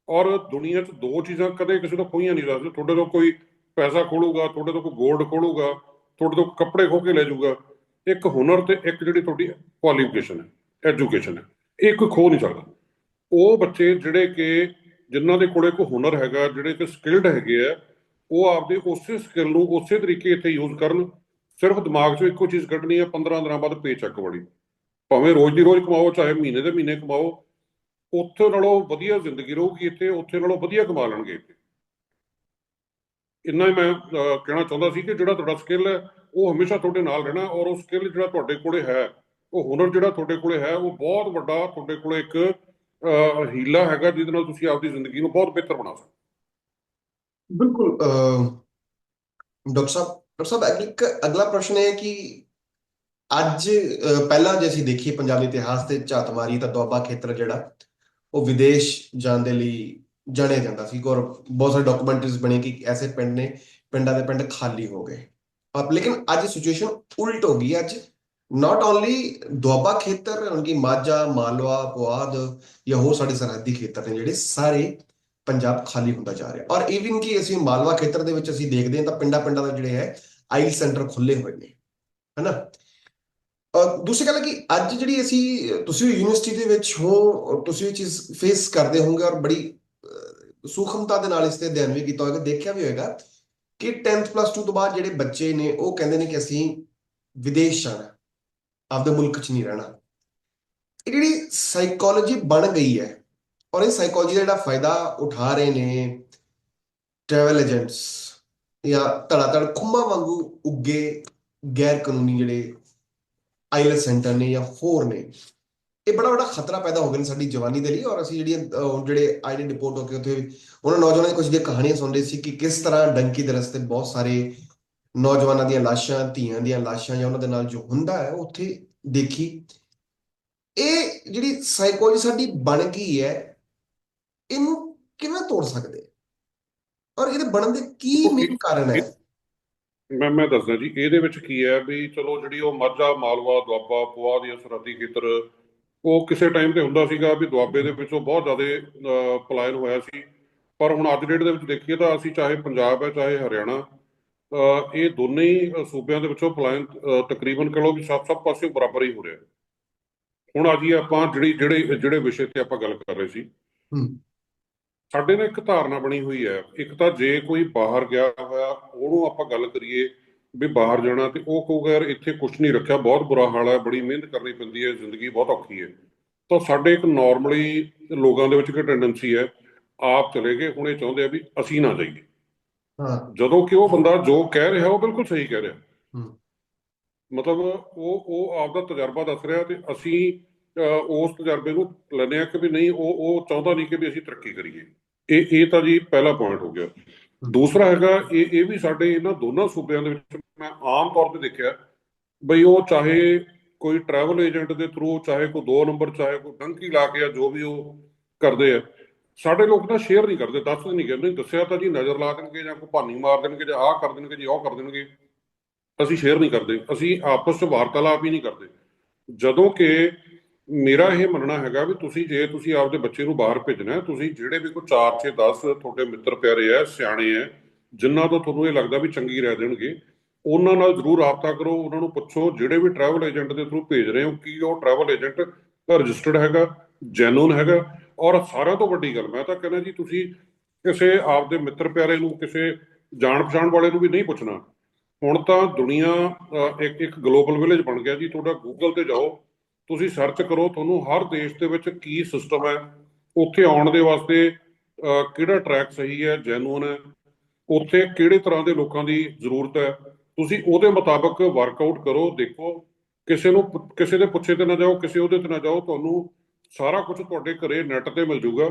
ਔਰ ਦੁਨੀਆ 'ਚ ਦੋ ਚੀਜ਼ਾਂ ਕਦੇ ਕਿਸੇ ਤੋਂ ਖੋਈਆਂ ਨਹੀਂ ਜਾ ਸਕਦੀਆਂ ਤੁਹਾਡੇ ਤੋਂ ਕੋਈ ਪੈਸਾ ਖੋਲੂਗਾ, ਤੁਹਾਡੇ ਤੋਂ ਕੋਈ ਗੋਲਡ ਖੋਲੂਗਾ, ਤੁਹਾਡੇ ਤੋਂ ਕੱਪੜੇ ਖੋ ਕੇ ਲੈ ਜਾਊਗਾ। ਇੱਕ ਹੁਨਰ ਤੇ ਇੱਕ ਜਿਹੜੀ ਤੁਹਾਡੀ ਕੁਆਲੀਫਿਕੇਸ਼ਨ ਹੈ ਐਜੂਕੇਸ਼ਨ ਹੈ। ਇਹ ਕੋਈ ਖੋ ਨਹੀਂ ਸਕਦਾ। ਉਹ ਬੱਚੇ ਜਿਹੜੇ ਕਿ ਜਿਨ੍ਹਾਂ ਦੇ ਕੋਲੇ ਕੋਈ ਹੁਨਰ ਹੈਗਾ, ਜਿਹੜੇ ਕਿ ਸਕਿਲਡ ਹੈਗੇ ਆ, ਉਹ ਆਪਦੇ ਉਸੇ ਸਕਿੱਲ ਨੂੰ ਉਸੇ ਤਰੀਕੇ ਇੱਥੇ ਯੂਜ਼ ਕਰਨ ਸਿਰਫ ਦਿਮਾਗ 'ਚੋਂ ਇੱਕੋ ਚੀਜ਼ ਕੱਢਣੀ ਹੈ 15 ਦਿਨਾਂ ਬਾਅਦ ਪੇ ਚੱਕ ਵੜੀ ਭਾਵੇਂ ਰੋਜ਼ ਦੀ ਰੋਜ਼ ਕਮਾਓ ਚਾਹੇ ਮਹੀਨੇ ਦੇ ਮਹੀਨੇ ਕਮਾਓ ਉੱਥੇ ਨਾਲੋਂ ਵਧੀਆ ਜ਼ਿੰਦਗੀ ਰਹੂਗੀ ਇੱਥੇ ਉੱਥੇ ਨਾਲੋਂ ਵਧੀਆ ਕਮਾ ਲੈਣਗੇ ਇੱਥੇ। ਇੰਨਾ ਹੀ ਮੈਂ ਕਹਿਣਾ ਚਾਹੁੰਦਾ ਸੀ ਕਿ ਜਿਹੜਾ ਤੁਹਾਡਾ ਸਕਿੱਲ ਹੈ ਉਹ ਹਮੇਸ਼ਾ ਤੁਹਾਡੇ ਨਾਲ ਰਹਿਣਾ ਔਰ ਉਹ ਸਕਿੱਲ ਜਿਹੜਾ ਤੁਹਾਡੇ ਕੋਲੇ ਹੈ ਉਹ ਹੁਨਰ ਜਿਹੜਾ ਤੁਹਾਡੇ ਕੋਲੇ ਹੈ ਉਹ ਬਹੁਤ ਵੱਡਾ ਤੁਹਾਡੇ ਕੋਲੇ ਇੱਕ ਅਹ, ਹੀਲਾ ਹੈਗਾ ਜਿਹਦੇ ਨਾਲ ਤੁਸੀਂ ਆਪਦੀ ਜ਼ਿੰਦਗੀ ਨੂੰ ਬਹੁਤ ਬਿਹਤਰ ਬਣਾ ਸਕਦੇ ਬਿਲਕੁਲ ਡਾਕਟਰ ਸਾਹਿਬ ਡਾਕਟਰ ਸਾਹਿਬ ਅਗਲੀ- ਇੱਕ ਅਗਲਾ ਪ੍ਰਸ਼ਨ ਹੈ ਕਿ ਅੱਜ ਪਹਿਲਾਂ ਜੇ ਅਸੀਂ ਦੇਖੀਏ ਪੰਜਾਬੀ ਇਤਿਹਾਸ ਤੇ ਝਾਤ ਮਾਰੀ ਤਾਂ ਦੁਆਬਾ ਖੇਤਰ ਜਿਹੜਾ, ਉਹ ਵਿਦੇਸ਼ ਜਾਣ ਦੇ ਲਈ ਜਾਣਿਆ ਜਾਂਦਾ ਸੀ। ਔਰ ਬਹੁਤ ਸਾਰੇ ਡਾਕੂਮੈਂਟਰੀਜ਼ ਬਣੇ ਕਿ ਐਸੇ ਪਿੰਡ ਨੇ, ਪਿੰਡਾਂ ਦੇ ਪਿੰਡ ਖਾਲੀ ਹੋ ਗਏ। ਅਬ ਲੇਕਿਨ ਅੱਜ ਸਿਚੁਏਸ਼ਨ ਉਲਟ ਹੋ ਗਈ ਅੱਜ ਨਾਟ ਓਨਲੀ ਦੁਆਬਾ ਖੇਤਰ ਉਨਕੀ ਮਾਝਾ, ਮਾਲਵਾ, ਪੁਆਧ ਜਾਂ ਹੋਰ ਸਾਡੇ ਸਰਹੱਦੀ ਖੇਤਰ ਨੇ ਜਿਹੜੇ, ਸਾਰੇ ਪੰਜਾਬ ਖਾਲੀ ਹੁੰਦਾ ਜਾ ਰਿਹਾ। ਔਰ ਇਵਨ ਕਿ ਅਸੀਂ ਮਾਲਵਾ ਖੇਤਰ ਦੇ ਵਿੱਚ ਅਸੀਂ ਦੇਖਦੇ ਹਾਂ ਤਾਂ ਪਿੰਡਾਂ ਪਿੰਡਾਂ ਦਾ ਜਿਹੜੇ ਹੈ ਆਈਲ ਸੈਂਟਰ ਖੁੱਲੇ ਹੋਏ ਨੇ, ਹਨਾ? ਔਰ ਦੂਸਰੀ ਗੱਲ ਹੈ ਕਿ ਅੱਜ ਜਿਹੜੀ ਅਸੀਂ, ਤੁਸੀਂ ਯੂਨੀਵਰਸਿਟੀ ਦੇ ਵਿੱਚ ਹੋ ਔਰ ਤੁਸੀਂ ਇਹ ਚੀਜ਼ ਫੇਸ ਕਰਦੇ ਹੋਵੋਗੇ ਔਰ ਬੜੀ ਸੂਖਮਤਾ ਦੇ ਨਾਲ ਇਸ ਤੇ ਅਧਿਐਨ ਵੀ ਕੀਤਾ ਹੋਵੇਗਾ ਦੇਖਿਆ ਵੀ ਹੋਵੇਗਾ ਕਿ 10th ਪਲੱਸ 2 ਤੋਂ ਬਾਅਦ ਜਿਹੜੇ ਬੱਚੇ ਨੇ, ਉਹ ਕਹਿੰਦੇ ਨੇ ਕਿ ਅਸੀਂ ਵਿਦੇਸ਼ ਜਾਣਾ, ਆਪਦੇ ਮੁਲਕ 'ਚ ਨਹੀਂ ਰਹਿਣਾ। ਇਹ ਜਿਹੜੀ ਸਾਈਕੋਲੋਜੀ ਬਣ ਗਈ ਹੈ ਔਰ ਇਹ ਸਾਈਕੋਲੋਜੀ ਦਾ ਜਿਹੜਾ ਫਾਇਦਾ ਉਠਾ ਰਹੇ ਨੇ ਟਰੈਵਲ ਏਜੰਟਸ ਜਾਂ ਧੜਾਧੜ ਖੁੰਮਾਂ ਵਾਂਗੂ ਉੱਗੇ ਗੈਰ ਕਾਨੂੰਨੀ ਜਿਹੜੇ ਆਈਲੈਟ ਸੈਂਟਰ ਨੇ ਜਾਂ ਹੋਰ ਨੇ ਇਹ ਬੜਾ ਬੜਾ ਖਤਰਾ ਪੈਦਾ ਹੋ ਗਿਆ ਨੇ ਸਾਡੀ ਜਵਾਨੀ ਦੇ ਲਈ ਔਰ ਅਸੀਂ ਜਿਹੜੀਆਂ ਅਹ, ਜਿਹੜੇ ਆਈਡੀ ਰਿਪੋਰਟ ਹੋ ਕੇ ਉੱਥੇ ਉਹਨਾਂ ਨੌਜਵਾਨਾਂ ਦੀ ਕੁਝ ਦੀਆਂ ਕਹਾਣੀਆਂ ਸੁਣ ਰਹੇ ਸੀ ਕਿ ਕਿਸ ਤਰ੍ਹਾਂ ਡੰਕੀ ਦੇ ਰਸਤੇ ਬਹੁਤ ਸਾਰੇ ਨੌਜਵਾਨਾਂ ਦੀਆਂ ਲਾਸ਼ਾਂ ਧੀਆਂ ਦੀਆਂ ਲਾਸ਼ਾਂ ਜਾਂ ਉਹਨਾਂ ਦੇ ਨਾਲ ਜੋ ਹੁੰਦਾ ਹੈ ਉੱਥੇ ਦੇਖੀ। ਇਹ ਜਿਹੜੀ ਸਾਈਕੋਲੋਜੀ ਸਾਡੀ ਬਣ ਗਈ ਹੈ ਇਹਨੂੰ ਕਿਵੇਂ ਤੋੜ ਸਕਦੇ? ਔਰ ਇਹਦੇ ਬਣਨ ਦੇ ਕੀ ਮੇਨ ਕਾਰਨ ਹੈ? ਮੈਂ ਮੈਂ ਦੱਸਦਾ ਜੀ ਇਹਦੇ ਵਿੱਚ ਕੀ ਹੈ ਵੀ ਚਲੋ ਜਿਹੜੀ ਉਹ ਮਾਝਾ ਮਾਲਵਾ ਦੁਆਬਾ ਪੁਆਧ ਜਾਂ ਸਰਹੱਦੀ ਖੇਤਰ ਉਹ ਕਿਸੇ ਟਾਈਮ ਤੇ ਹੁੰਦਾ ਸੀਗਾ ਵੀ ਦੁਆਬੇ ਦੇ ਵਿੱਚੋਂ ਬਹੁਤ ਜ਼ਿਆਦਾ ਪਲਾਇਨ ਹੋਇਆ ਸੀ। ਪਰ ਹੁਣ ਅੱਜ ਡੇਟ ਦੇ ਵਿੱਚ ਦੇਖੀਏ ਤਾਂ ਅਸੀਂ ਚਾਹੇ ਪੰਜਾਬ ਹੈ ਚਾਹੇ ਹਰਿਆਣਾ ਇਹ ਦੋਨੇ ਹੀ ਸੂਬਿਆਂ ਦੇ ਵਿੱਚੋਂ ਪਲਾਇਨ ਤਕਰੀਬਨ ਕਹ ਵੀ ਸਭ ਸਭ ਪਾਸੇ ਬਰਾਬਰ ਹੀ ਹੋ ਰਿਹਾ। ਹੁਣ ਅੱਜ ਹੀ ਆਪਾਂ ਜਿਹੜੀ ਜਿਹੜੇ ਜਿਹੜੇ ਵਿਸ਼ੇ ਤੇ ਆਪਾਂ ਗੱਲ ਕਰ ਰਹੇ ਸੀ ਹੂੰ। ਸਾਡੇ ਨਾਲ ਇੱਕ ਧਾਰਨਾ ਬਣੀ ਹੋਈ ਹੈ। ਇੱਕ ਤਾਂ ਜੇ ਕੋਈ ਬਾਹਰ ਗਿਆ ਹੋਇਆ ਉਹਨੂੰ ਆਪਾਂ ਗੱਲ ਕਰੀਏ ਵੀ ਬਾਹਰ ਜਾਣਾ ਤੇ ਉਹ ਕਹੂਗਾ ਯਾਰ ਇੱਥੇ ਕੁਝ ਨਹੀਂ ਰੱਖਿਆ ਬਹੁਤ ਬੁਰਾ ਹਾਲ ਹੈ ਬੜੀ ਮਿਹਨਤ ਕਰਨੀ ਪੈਂਦੀ ਹੈ ਜ਼ਿੰਦਗੀ ਬਹੁਤ ਔਖੀ ਹੈ। ਤਾਂ ਸਾਡੇ ਇੱਕ ਨਾਰਮਲੀ ਲੋਕਾਂ ਦੇ ਵਿੱਚ ਇੱਕ ਟੈਂਡੈਂਸੀ ਹੈ ਆਪ ਚਲੇ ਗਏ ਹੁਣ ਇਹ ਚਾਹੁੰਦੇ ਆ ਵੀ ਅਸੀਂ ਨਾ ਜਾਈਏ। ਹਾਂ। ਜਦੋਂ ਕਿ ਉਹ ਬੰਦਾ ਜੋ ਕਹਿ ਰਿਹਾ ਉਹ ਬਿਲਕੁਲ ਸਹੀ ਕਹਿ ਰਿਹਾ। ਹੂੰ। ਮਤਲਬ ਉਹ ਉਹ ਆਪਦਾ ਤਜਰਬਾ ਦੱਸ ਰਿਹਾ ਤੇ ਅਸੀਂ ਉਸ ਤਜਰਬੇ ਨੂੰ ਲੈਂਦੇ ਆ ਕਿ ਵੀ ਨਹੀਂ, ਉਹ ਉਹ ਚਾਹੁੰਦਾ ਨਹੀਂ ਕਿ ਵੀ ਅਸੀਂ ਤਰੱਕੀ ਕਰੀਏ। ਇਹ ਇਹ ਤਾਂ ਜੀ ਪਹਿਲਾ ਪੁਆਇੰਟ ਹੋ ਗਿਆ। ਦੂਸਰਾ ਹੈਗਾ, ਇਹ ਇਹ ਵੀ ਸਾਡੇ ਇਹਨਾਂ ਦੋਨਾਂ ਸੂਬਿਆਂ ਦੇ ਵਿੱਚ ਮੈਂ ਆਮ ਤੌਰ ਤੇ ਦੇਖਿਆ, ਬਈ ਉਹ ਚਾਹੇ ਕੋਈ ਟਰੈਵਲ ਏਜੰਟ ਦੇ ਥਰੂ ਚਾਹੇ ਕੋਈ ਦੋ ਨੰਬਰ ਚਾਹੇ ਕੋਈ ਡੰਕੀ ਲਾ ਕੇ ਆ ਜੋ ਵੀ ਉਹ ਕਰਦੇ ਆ, ਸਾਡੇ ਲੋਕ ਨਾ ਸ਼ੇਅਰ ਨਹੀਂ ਕਰਦੇ ਦੱਸਦੇ ਨਹੀਂ ਕਹਿੰਦੇ ਦੱਸਿਆ ਤਾਂ ਜੀ ਨਜ਼ਰ ਲਾ ਦੇਣਗੇ ਜਾਂ ਕੋਈ ਭਾਨੀ ਮਾਰ ਦੇਣਗੇ ਜਾਂ ਆਹ ਕਰ ਦੇਣਗੇ ਜੀ, ਉਹ ਕਰ ਦੇਣਗੇ। ਅਸੀਂ ਸ਼ੇਅਰ ਨਹੀਂ ਕਰਦੇ, ਅਸੀਂ ਆਪਸ ਵਿੱਚ ਵਾਰਤਾਲਾਪ ਹੀ ਨਹੀਂ ਕਰਦੇ। ਜਦੋਂ ਕਿ ਮੇਰਾ ਇਹ ਮੰਨਣਾ ਹੈਗਾ ਵੀ ਤੁਸੀਂ ਜੇ ਤੁਸੀਂ ਆਪਦੇ ਬੱਚੇ ਨੂੰ ਬਾਹਰ ਭੇਜਣਾ ਹੈ, ਤੁਸੀਂ ਜਿਹੜੇ ਵੀ ਕੋਈ 4 6 10 ਤੁਹਾਡੇ ਮਿੱਤਰ ਪਿਆਰੇ ਆ ਸਿਆਣੇ ਆ ਜਿਨ੍ਹਾਂ ਤੋਂ ਤੁਹਾਨੂੰ ਇਹ ਲੱਗਦਾ ਵੀ ਚੰਗੀ ਰਹਿ ਦੇਣਗੇ ਉਹਨਾਂ ਨਾਲ ਜ਼ਰੂਰ ਰਾਬਤਾ ਕਰੋ ਉਹਨਾਂ ਨੂੰ ਪੁੱਛੋ ਜਿਹੜੇ ਵੀ ਟਰੈਵਲ ਏਜੰਟ ਦੇ ਥਰੂ ਭੇਜ ਰਹੇ ਹੋ ਕੀ ਉਹ ਟਰੈਵਲ ਏਜੰਟ ਰਜਿਸਟਰਡ ਹੈਗਾ ਜੈਨੂਨ ਹੈਗਾ ਔਰ ਸਾਰਿਆਂ ਤੋਂ ਵੱਡੀ ਗੱਲ ਮੈਂ ਤਾਂ ਕਹਿੰਦਾ ਜੀ ਤੁਸੀਂ ਕਿਸੇ ਆਪਦੇ ਮਿੱਤਰ ਪਿਆਰੇ ਨੂੰ ਕਿਸੇ ਜਾਣ ਪਛਾਣ ਵਾਲੇ ਨੂੰ ਵੀ ਨਹੀਂ ਪੁੱਛਣਾ। ਹੁਣ ਤਾਂ ਦੁਨੀਆ ਇੱਕ ਇੱਕ ਗਲੋਬਲ ਵਿਲੇਜ ਬਣ ਗਿਆ ਜੀ ਤੁਹਾਡਾ ਗੂਗਲ ਤੇ ਜਾਓ ਤੁਸੀਂ ਸਰਚ ਕਰੋ ਤੁਹਾਨੂੰ ਹਰ ਦੇਸ਼ ਦੇ ਵਿੱਚ ਕੀ ਸਿਸਟਮ ਹੈ, ਉੱਥੇ ਆਉਣ ਦੇ ਵਾਸਤੇ ਕਿਹੜਾ ਟਰੈਕ ਸਹੀ ਹੈ ਜੈਨੂਨ ਹੈ, ਉੱਥੇ ਕਿਹੜੇ ਤਰ੍ਹਾਂ ਦੇ ਲੋਕਾਂ ਦੀ ਜ਼ਰੂਰਤ ਹੈ, ਤੁਸੀਂ ਉਹਦੇ ਮੁਤਾਬਕ ਵਰਕਆਊਟ ਕਰੋ, ਦੇਖੋ, ਕਿਸੇ ਨੂੰ ਕਿਸੇ ਦੇ ਪੁੱਛੇ ਤੇ ਨਾ ਜਾਓ, ਕਿਸੇ ਉਹਦੇ ਤੇ ਨਾ ਜਾਓ, ਤੁਹਾਨੂੰ ਸਾਰਾ ਕੁਝ ਤੁਹਾਡੇ ਘਰੇ ਨੈਟ ਤੇ ਮਿਲ ਜਾਊਗਾ।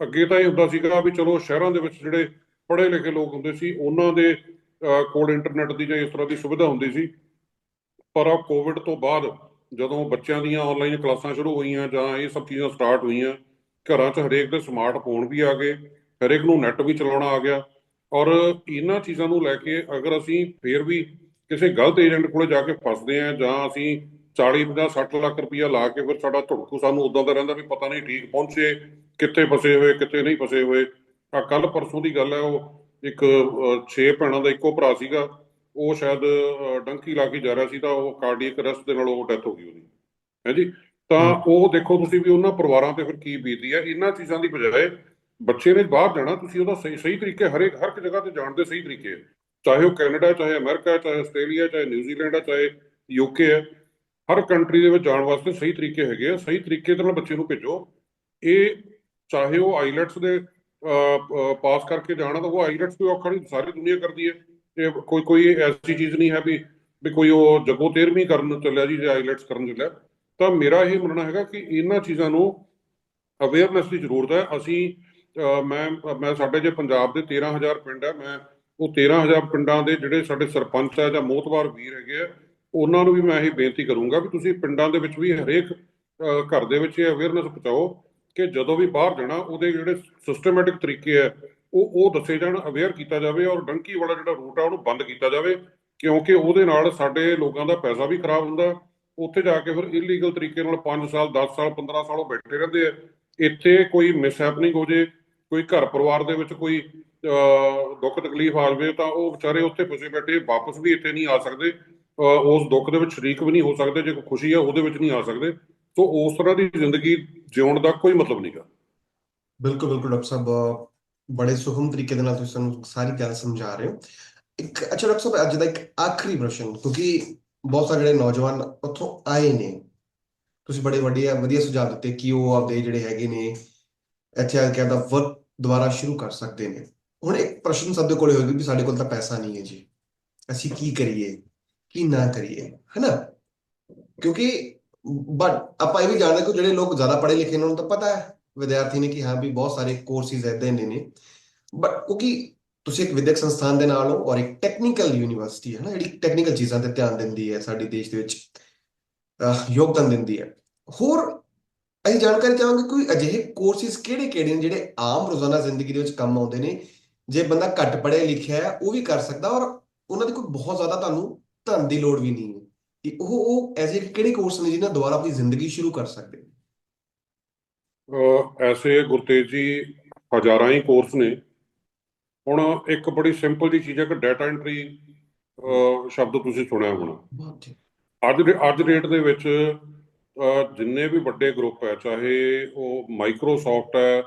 ਅੱਗੇ ਤਾਂ ਇਹ ਹੁੰਦਾ ਸੀਗਾ ਵੀ ਚਲੋ ਸ਼ਹਿਰਾਂ ਦੇ ਵਿੱਚ ਜਿਹੜੇ ਪੜ੍ਹੇ ਲਿਖੇ ਲੋਕ ਹੁੰਦੇ ਸੀ, ਉਹਨਾਂ ਦੇ ਕੋਲ ਇੰਟਰਨੈਟ ਦੀ ਜਾਂ ਇਸ ਤਰ੍ਹਾਂ ਦੀ ਸੁਵਿਧਾ ਹੁੰਦੀ ਸੀ, ਪਰ ਆ ਕੋਵਿਡ ਤੋਂ ਬਾਅਦ ਜਦੋਂ ਬੱਚਿਆਂ ਦੀਆਂ ਆਨਲਾਈਨ ਕਲਾਸਾਂ ਸ਼ੁਰੂ ਹੋਈਆਂ ਜਾਂ ਇਹ ਸਭ ਚੀਜ਼ਾਂ ਸਟਾਰਟ ਹੋਈਆਂ, ਘਰਾਂ 'ਚ ਹਰੇਕ ਦੇ ਸਮਾਰਟਫੋਨ ਵੀ ਆ ਗਏ, ਹਰੇਕ ਨੂੰ ਨੈਟ ਵੀ ਚਲਾਉਣਾ ਆ ਗਿਆ ਔਰ ਇਹਨਾਂ ਚੀਜ਼ਾਂ ਨੂੰ ਲੈ ਕੇ ਅਗਰ ਅਸੀਂ ਫੇਰ ਵੀ ਕਿਸੇ ਗਲਤ ਏਜੰਟ ਕੋਲੇ ਜਾ ਕੇ ਫਸਦੇ ਆ ਜਾਂ ਅਸੀਂ 40 50 60 ਲੱਖ ਰੁਪਇਆ ਲਾ ਕੇ ਫਿਰ ਸਾਡਾ ਧੁੜਕੂ ਸਾਨੂੰ ਉਦਾਂ ਦਾ ਰਹਿੰਦਾ ਵੀ ਪਤਾ ਨਹੀਂ ਠੀਕ ਪਹੁੰਚੇ, ਕਿੱਥੇ ਫਸੇ ਹੋਏ, ਕਿੱਥੇ ਨਹੀਂ ਫਸੇ ਹੋਏ। ਆ ਕੱਲ ਪਰਸੋਂ ਦੀ ਗੱਲ ਹੈ, ਉਹ ਇੱਕ 6 ਭੈਣਾਂ ਦਾ ਇੱਕੋ ਭਰਾ ਸੀਗਾ ਉਹ ਸ਼ਾਇਦ ਡੰਕੀ ਲਾ ਕੇ ਜਾ ਰਿਹਾ ਸੀ ਤਾਂ ਉਹ ਕਾਰਡੀਅਕ ਅਰੈਸਟ ਦੇ ਨਾਲ ਉਹ ਡੈਥ ਹੋ ਗਈ ਉਹਦੀ। ਹੈ ਜੀ? ਤਾਂ ਉਹ ਦੇਖੋ ਤੁਸੀਂ ਵੀ ਉਹਨਾਂ ਪਰਿਵਾਰਾਂ ਤੇ ਫਿਰ ਕੀ ਬੀਤਦੀ ਹੈ ਇਹਨਾਂ ਚੀਜ਼ਾਂ ਦੀ ਬਜਾਏ ਬੱਚੇ ਨੇ ਬਾਹਰ ਜਾਣਾ ਤੁਸੀਂ ਉਹਦਾ ਸਹੀ ਸਹੀ ਤਰੀਕੇ ਹਰੇਕ ਹਰ ਇੱਕ ਜਗ੍ਹਾ ਤੇ ਜਾਣ ਦੇ ਸਹੀ ਤਰੀਕੇ ਚਾਹੇ ਉਹ ਕੈਨੇਡਾ ਚਾਹੇ ਅਮਰੀਕਾ ਚਾਹੇ ਆਸਟ੍ਰੇਲੀਆ ਚਾਹੇ ਨਿਊਜ਼ੀਲੈਂਡ ਹੈ ਚਾਹੇ ਯੂਕੇ ਹੈ ਹਰ ਕੰਟਰੀ ਦੇ ਵਿੱਚ ਜਾਣ ਵਾਸਤੇ ਸਹੀ ਤਰੀਕੇ ਹੈਗੇ ਆ। ਸਹੀ ਤਰੀਕੇ ਨਾਲ ਬੱਚੇ ਨੂੰ ਭੇਜੋ। ਇਹ ਚਾਹੇ ਉਹ ਆਈਲੈਟਸ ਦੇ ਪਾਸ ਕਰਕੇ ਜਾਣਾ ਤਾਂ ਉਹ ਆਈਲੈਟਸ ਕੋਈ ਔਖਾ ਨਹੀਂ ਸਾਰੀ ਦੁਨੀਆ ਕਰਦੀ ਹੈ। ਇਹ ਕੋਈ ਕੋਈ ਐਸੀ ਚੀਜ਼ ਨਹੀਂ ਹੈ ਵੀ ਵੀ ਕੋਈ ਉਹ ਜੱਗੋ 13ਵੀਂ ਕਰਨ ਚੱਲਿਆ ਜੀ ਜਾਂ ਆਈਲੈਟਸ ਕਰਨ ਚੱਲਿਆ। ਤਾਂ ਮੇਰਾ ਇਹ ਮੰਨਣਾ ਹੈਗਾ ਕਿ ਇਹਨਾਂ ਚੀਜ਼ਾਂ ਨੂੰ ਅਵੇਅਰਨੈਸ ਦੀ ਜ਼ਰੂਰਤ ਹੈ। ਅਸੀਂ ਮੈਂ ਮੈਂ ਸਾਡੇ ਜੇ ਪੰਜਾਬ ਦੇ 13000 ਪਿੰਡ ਹੈ, ਮੈਂ ਉਹ 13000 ਪਿੰਡਾਂ ਦੇ ਜਿਹੜੇ ਸਾਡੇ ਸਰਪੰਚ ਹੈ ਜਾਂ ਮੋਹਤਵਾਰ ਵੀਰ ਹੈਗੇ ਆ, ਉਹਨਾਂ ਨੂੰ ਵੀ ਮੈਂ ਇਹ ਬੇਨਤੀ ਕਰੂੰਗਾ ਵੀ ਤੁਸੀਂ ਪਿੰਡਾਂ ਦੇ ਵਿੱਚ ਵੀ ਹਰੇਕ ਘਰ ਦੇ ਵਿੱਚ ਇਹ ਅਵੇਅਰਨੈਸ ਪਹੁੰਚਾਓ ਕਿ ਜਦੋਂ ਵੀ ਬਾਹਰ ਜਾਣਾ, ਉਹਦੇ ਜਿਹੜੇ ਸਿਸਟਮੈਟਿਕ ਤਰੀਕੇ ਹੈ ਉਹ ਉਹ ਦੱਸੇ ਜਾਣ ਅਵੇਅਰ ਕੀਤਾ ਜਾਵੇ ਔਰ ਡੰਕੀ ਵਾਲਾ ਜਿਹੜਾ ਰੂਟ ਆ ਉਹਨੂੰ ਬੰਦ ਕੀਤਾ ਜਾਵੇ, ਕਿਉਂਕਿ ਉਹਦੇ ਨਾਲ ਸਾਡੇ ਲੋਕਾਂ ਦਾ ਪੈਸਾ ਵੀ ਖਰਾਬ ਹੁੰਦਾ। ਉੱਥੇ ਜਾ ਕੇ ਫਿਰ ਇਲੀਗਲ ਤਰੀਕੇ ਨਾਲ 5 ਸਾਲ 10 ਸਾਲ 15 ਸਾਲ ਉਹ ਬੈਠੇ ਰਹਿੰਦੇ ਆ। ਇੱਥੇ ਕੋਈ ਮਿਸ ਹੈਪਨਿੰਗ ਹੋ ਜੇ, ਕੋਈ ਘਰ ਪਰਿਵਾਰ ਦੇ ਵਿੱਚ ਕੋਈ ਦੁੱਖ ਤਕਲੀਫ ਆ ਜਾਵੇ ਤਾਂ ਉਹ ਵਿਚਾਰੇ ਉੱਥੇ ਫਸੇ ਬੈਠੇ, ਵਾਪਸ ਵੀ ਇੱਥੇ ਨਹੀਂ ਆ ਸਕਦੇ। ਉਸ ਦੁੱਖ ਦੇ ਵਿੱਚ ਸ਼ਰੀਕ ਵੀ ਨਹੀਂ ਹੋ ਸਕਦੇ, ਜੇ ਕੋਈ ਖੁਸ਼ੀ ਆ ਉਹਦੇ ਵਿੱਚ ਨਹੀਂ ਆ ਸਕਦੇ। ਸੋ ਉਸ ਤਰ੍ਹਾਂ ਦੀ ਜ਼ਿੰਦਗੀ ਜਿਉਣ ਦਾ ਕੋਈ ਮਤਲਬ ਨਹੀਂਗਾ ਬਿਲਕੁਲ ਬਿਲਕੁਲ, ਡਾਕਟਰ ਸਾਹਿਬ ਬੜੇ ਸੁਖਮ ਤਰੀਕੇ ਦੇ ਨਾਲ ਤੁਸੀਂ ਸਾਨੂੰ ਸਾਰੀ ਗੱਲ ਸਮਝਾ ਰਹੇ ਹੋ। ਇੱਕ, ਅੱਛਾ, ਡਾਕਟਰ ਸਾਹਿਬ, ਅੱਜ ਦਾ ਇੱਕ ਆਖਰੀ ਪ੍ਰਸ਼ਨ, ਕਿਉਂਕਿ ਬਹੁਤ ਸਾਰੇ ਜਿਹੜੇ ਨੌਜਵਾਨ ਉੱਥੋਂ ਆਏ ਨੇ, ਤੁਸੀਂ ਬੜੇ ਵਧੀਆ ਵਧੀਆ ਸੁਝਾਅ ਦਿੱਤੇ ਕਿ ਉਹ ਆਪਦੇ ਜਿਹੜੇ ਹੈਗੇ ਨੇ, ਇੱਥੇ ਆ ਕੇ ਆਪਦਾ ਵਰਕ ਦੁਬਾਰਾ ਸ਼ੁਰੂ ਕਰ ਸਕਦੇ ਨੇ। ਹੁਣ ਇੱਕ ਪ੍ਰਸ਼ਨ ਸਾਡੇ ਕੋਲੇ ਹੋਏਗਾ ਵੀ ਸਾਡੇ ਕੋਲ ਤਾਂ ਪੈਸਾ ਨਹੀਂ ਹੈ ਜੀ। ਅਸੀਂ ਕੀ ਕਰੀਏ, ਕੀ ਨਾ ਕਰੀਏ, ਹੈਨਾ? ਕਿਉਂਕਿ ਬਟ ਆਪਾਂ ਇਹ ਵੀ ਜਾਣਦੇ ਕਿ ਜਿਹੜੇ ਲੋਕ ਜ਼ਿਆਦਾ ਪੜ੍ਹੇ ਲਿਖੇ ਨੇ, ਉਹਨਾਂ ਨੂੰ ਤਾਂ ਪਤਾ ਹੈ। ਵਿਦਿਆਰਥੀ ਨੇ ਕਿ ਹਾਂ ਵੀ ਬਹੁਤ ਸਾਰੇ ਕੋਰਸਿਸ ਐਦਾਂ ਦੇ ਨੇ ਬਟ ਕਿਉਂਕਿ ਤੁਸੀਂ ਇੱਕ ਵਿਦਿਅਕ ਸੰਸਥਾਨ ਦੇ ਨਾਲ ਹੋ ਔਰ ਇੱਕ ਟੈਕਨੀਕਲ ਯੂਨੀਵਰਸਿਟੀ ਹੈ ਨਾ, ਜਿਹੜੀ ਟੈਕਨੀਕਲ ਚੀਜ਼ਾਂ ਤੇ ਧਿਆਨ ਦਿੰਦੀ ਹੈ ਸਾਡੇ ਦੇਸ਼ ਦੇ ਵਿੱਚ ਯੋਗਦਾਨ ਦਿੰਦੀ ਹੈ। ਹੋਰ ਅਸੀਂ ਜਾਣਕਾਰੀ ਚਾਹਾਂਗੇ ਕੋਈ ਅਜਿਹੇ ਕੋਰਸਿਸ ਕਿਹੜੇ-ਕਿਹੜੇ ਨੇ ਜਿਹੜੇ ਆਮ ਰੋਜ਼ਾਨਾ ਜ਼ਿੰਦਗੀ ਦੇ ਵਿੱਚ ਕੰਮ ਆਉਂਦੇ ਨੇ, ਜੇ ਬੰਦਾ ਘੱਟ ਪੜ੍ਹਿਆ ਲਿਖਿਆ ਹੈ, ਉਹ ਵੀ ਕਰ ਸਕਦਾ ਔਰ ਉਹਨਾਂ ਦੀ ਕੋਈ ਬਹੁਤ ਜ਼ਿਆਦਾ ਤੁਹਾਨੂੰ ਧਨ ਦੀ ਲੋੜ ਵੀ ਨਹੀਂ ਹੈ। ਕਿ ਉਹ ਉਹ ਐਸੇ ਕਿਹੜੇ ਕੋਰਸ ਨੇ ਜਿਹਨਾਂ ਦੁਆਰਾ ਆਪਣੀ ਜ਼ਿੰਦਗੀ ਸ਼ੁਰੂ ਕਰ ਸਕਦੇ ਨੇ? ਐਸੇ ਗੁਰਤੇਜ ਜੀ ਹਜ਼ਾਰਾਂ ਹੀ ਕੋਰਸ ਨੇ। ਹੁਣ ਇੱਕ ਬੜੀ ਸਿੰਪਲ ਜੀ ਚੀਜ਼ ਹੈ ਕਿ ਡਾਟਾ ਐਂਟਰੀ ਸ਼ਬਦ ਤੁਸੀਂ ਸੁਣਿਆ ਹੋਣਾ। ਅੱਜ ਦੇ ਅੱਜ ਡੇਟ ਦੇ ਵਿੱਚ ਜਿੰਨੇ ਵੀ ਵੱਡੇ ਗਰੁੱਪ ਹੈ ਚਾਹੇ ਉਹ ਮਾਈਕਰੋਸਾਫਟ ਹੈ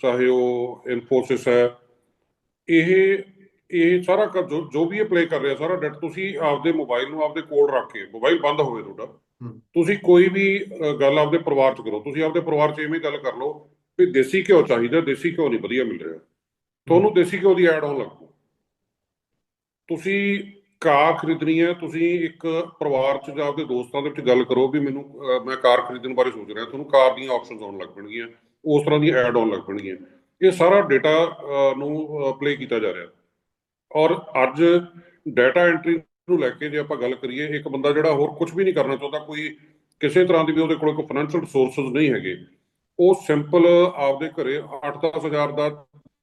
ਚਾਹੇ ਉਹ ਇਨਫੋਸਿਸ ਹੈ ਇਹ ਇਹ ਸਾਰਾ ਜੋ ਵੀ ਇਹ ਪਲੇ ਕਰ ਰਿਹਾ ਸਾਰਾ ਡਾਟਾ ਤੁਸੀਂ ਆਪਦੇ ਮੋਬਾਈਲ ਨੂੰ ਆਪਦੇ ਕੋਲ ਰੱਖ ਕੇ ਮੋਬਾਈਲ ਬੰਦ ਹੋਵੇ ਤੁਹਾਡਾ। ਤੁਸੀਂ ਕੋਈ ਵੀ ਗੱਲ ਆਪਦੇ ਪਰਿਵਾਰ 'ਚ ਕਰੋ। ਤੁਸੀਂ ਆਪਦੇ ਪਰਿਵਾਰ 'ਚ ਐਵੇਂ ਗੱਲ ਕਰ ਲਓ ਵੀ ਦੇਸੀ ਘਿਓ ਚਾਹੀਦਾ, ਦੇਸੀ ਘਿਓ ਨਹੀਂ ਵਧੀਆ ਮਿਲ ਰਿਹਾ। ਤੁਹਾਨੂੰ ਦੇਸੀ ਘਿਓ ਦੀ ਐਡ ਆਉਣ ਲੱਗ ਪਊ। ਤੁਸੀਂ ਕਾਰ ਖਰੀਦਣੀ ਹੈ, ਤੁਸੀਂ ਇੱਕ ਪਰਿਵਾਰ 'ਚ ਜਾਂ ਆਪਦੇ ਦੋਸਤਾਂ ਦੇ ਵਿੱਚ ਗੱਲ ਕਰੋ ਵੀ ਮੈਨੂੰ ਮੈਂ ਕਾਰ ਖਰੀਦਣ ਬਾਰੇ ਸੋਚ ਰਿਹਾ। ਤੁਹਾਨੂੰ ਕਾਰ ਦੀਆਂ ਆਪਸ਼ਨਸ ਆਉਣ ਲੱਗ ਪੈਣਗੀਆਂ, ਉਸ ਤਰ੍ਹਾਂ ਦੀ ਐਡ ਆਉਣ ਲੱਗ ਪੈਣਗੀਆਂ। ਇਹ ਸਾਰਾ ਡਾਟਾ ਨੂੰ ਪਲੇ ਕੀਤਾ ਜਾ ਰਿਹਾ। ਔਰ ਅੱਜ ਡਾਟਾ ਐਂਟਰੀ ਨੂੰ ਲੈ ਕੇ ਜੇ ਆਪਾਂ ਗੱਲ ਕਰੀਏ, ਇੱਕ ਬੰਦਾ ਜਿਹੜਾ ਹੋਰ ਕੁਝ ਵੀ ਨਹੀਂ ਕਰਨਾ ਚਾਹੁੰਦਾ, ਕੋਈ ਕਿਸੇ ਤਰ੍ਹਾਂ ਦੀ ਵੀ ਉਹਦੇ ਕੋਲ ਕੋਈ ਫਾਈਨੈਂਸ਼ੀਅਲ ਰਿਸੋਰਸਸ ਨਹੀਂ ਹੈਗੇ, ਉਹ ਸਿੰਪਲ ਆਪਦੇ ਘਰੇ 8-10 ਹਜ਼ਾਰ ਦਾ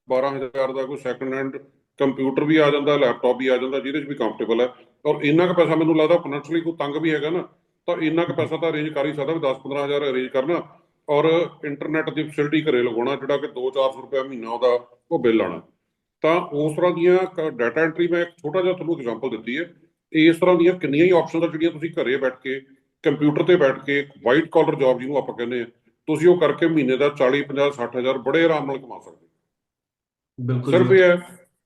12000 ਦਾ ਕੋਈ ਸੈਕੰਡ ਹੈਂਡ ਕੰਪਿਊਟਰ ਵੀ ਆ ਜਾਂਦਾ ਲੈਪਟਾਪ ਵੀ ਆ ਜਾਂਦਾ, ਜਿਹਦੇ 'ਚ ਵੀ ਕੰਫਰਟੇਬਲ ਹੈ। ਔਰ ਇੰਨਾ ਕੁ ਪੈਸਾ ਮੈਨੂੰ ਲੱਗਦਾ ਫਾਈਨੈਂਸ਼ੀਅਲੀ ਕੋਈ ਤੰਗ ਵੀ ਹੈਗਾ ਨਾ, ਤਾਂ ਇੰਨਾ ਕੁ ਪੈਸਾ ਤਾਂ ਅਰੇਂਜ ਕਰ ਹੀ ਸਕਦਾ ਵੀ 10-15000 ਅਰੇਂਜ ਕਰਨਾ। ਔਰ ਇੰਟਰਨੈਟ ਦੀ ਫੈਸਿਲਿਟੀ ਘਰੇ ਲਗਾਉਣਾ, ਜਿਹੜਾ ਕਿ 2-400 ਰੁਪਏ ਮਹੀਨਾ ਉਹਦਾ, ਉਹ ਬਿੱਲ ਆਣਾ ਤਾਂ ਉਸ ਤਰ੍ਹਾਂ ਦੀਆਂ ਡਾਟਾ ਐਂਟਰੀ ਮੈਂ ਇੱਕ ਛੋਟਾ ਜਿਹਾ ਤੁਹਾਨੂੰ ਐਗਜ਼ਾਮਪਲ ਦਿੱਤੀ ਹੈ। ਇਸ ਤਰ੍ਹਾਂ ਦੀਆਂ ਕਿੰਨੀਆਂ ਹੀ ਆਪਸ਼ਨਸ ਆ ਜਿਹੜੀਆਂ ਤੁਸੀਂ ਘਰੇ ਬੈਠ ਕੇ ਕੰਪਿਊਟਰ ਤੇ ਬੈਠ ਕੇ ਵਾਈਟ ਕਾਲਰ ਜੌਬ ਜਿਹਨੂੰ ਆਪਾਂ ਕਹਿੰਦੇ ਆ ਤੁਸੀਂ ਉਹ ਕਰਕੇ ਮਹੀਨੇ ਦਾ 40 50 60000 ਬੜੇ ਆਰਾਮ ਨਾਲ ਕਮਾ ਸਕਦੇ ਹੋ। ਬਿਲਕੁਲ ਸਿਰਫ ਇਹ ਹੈ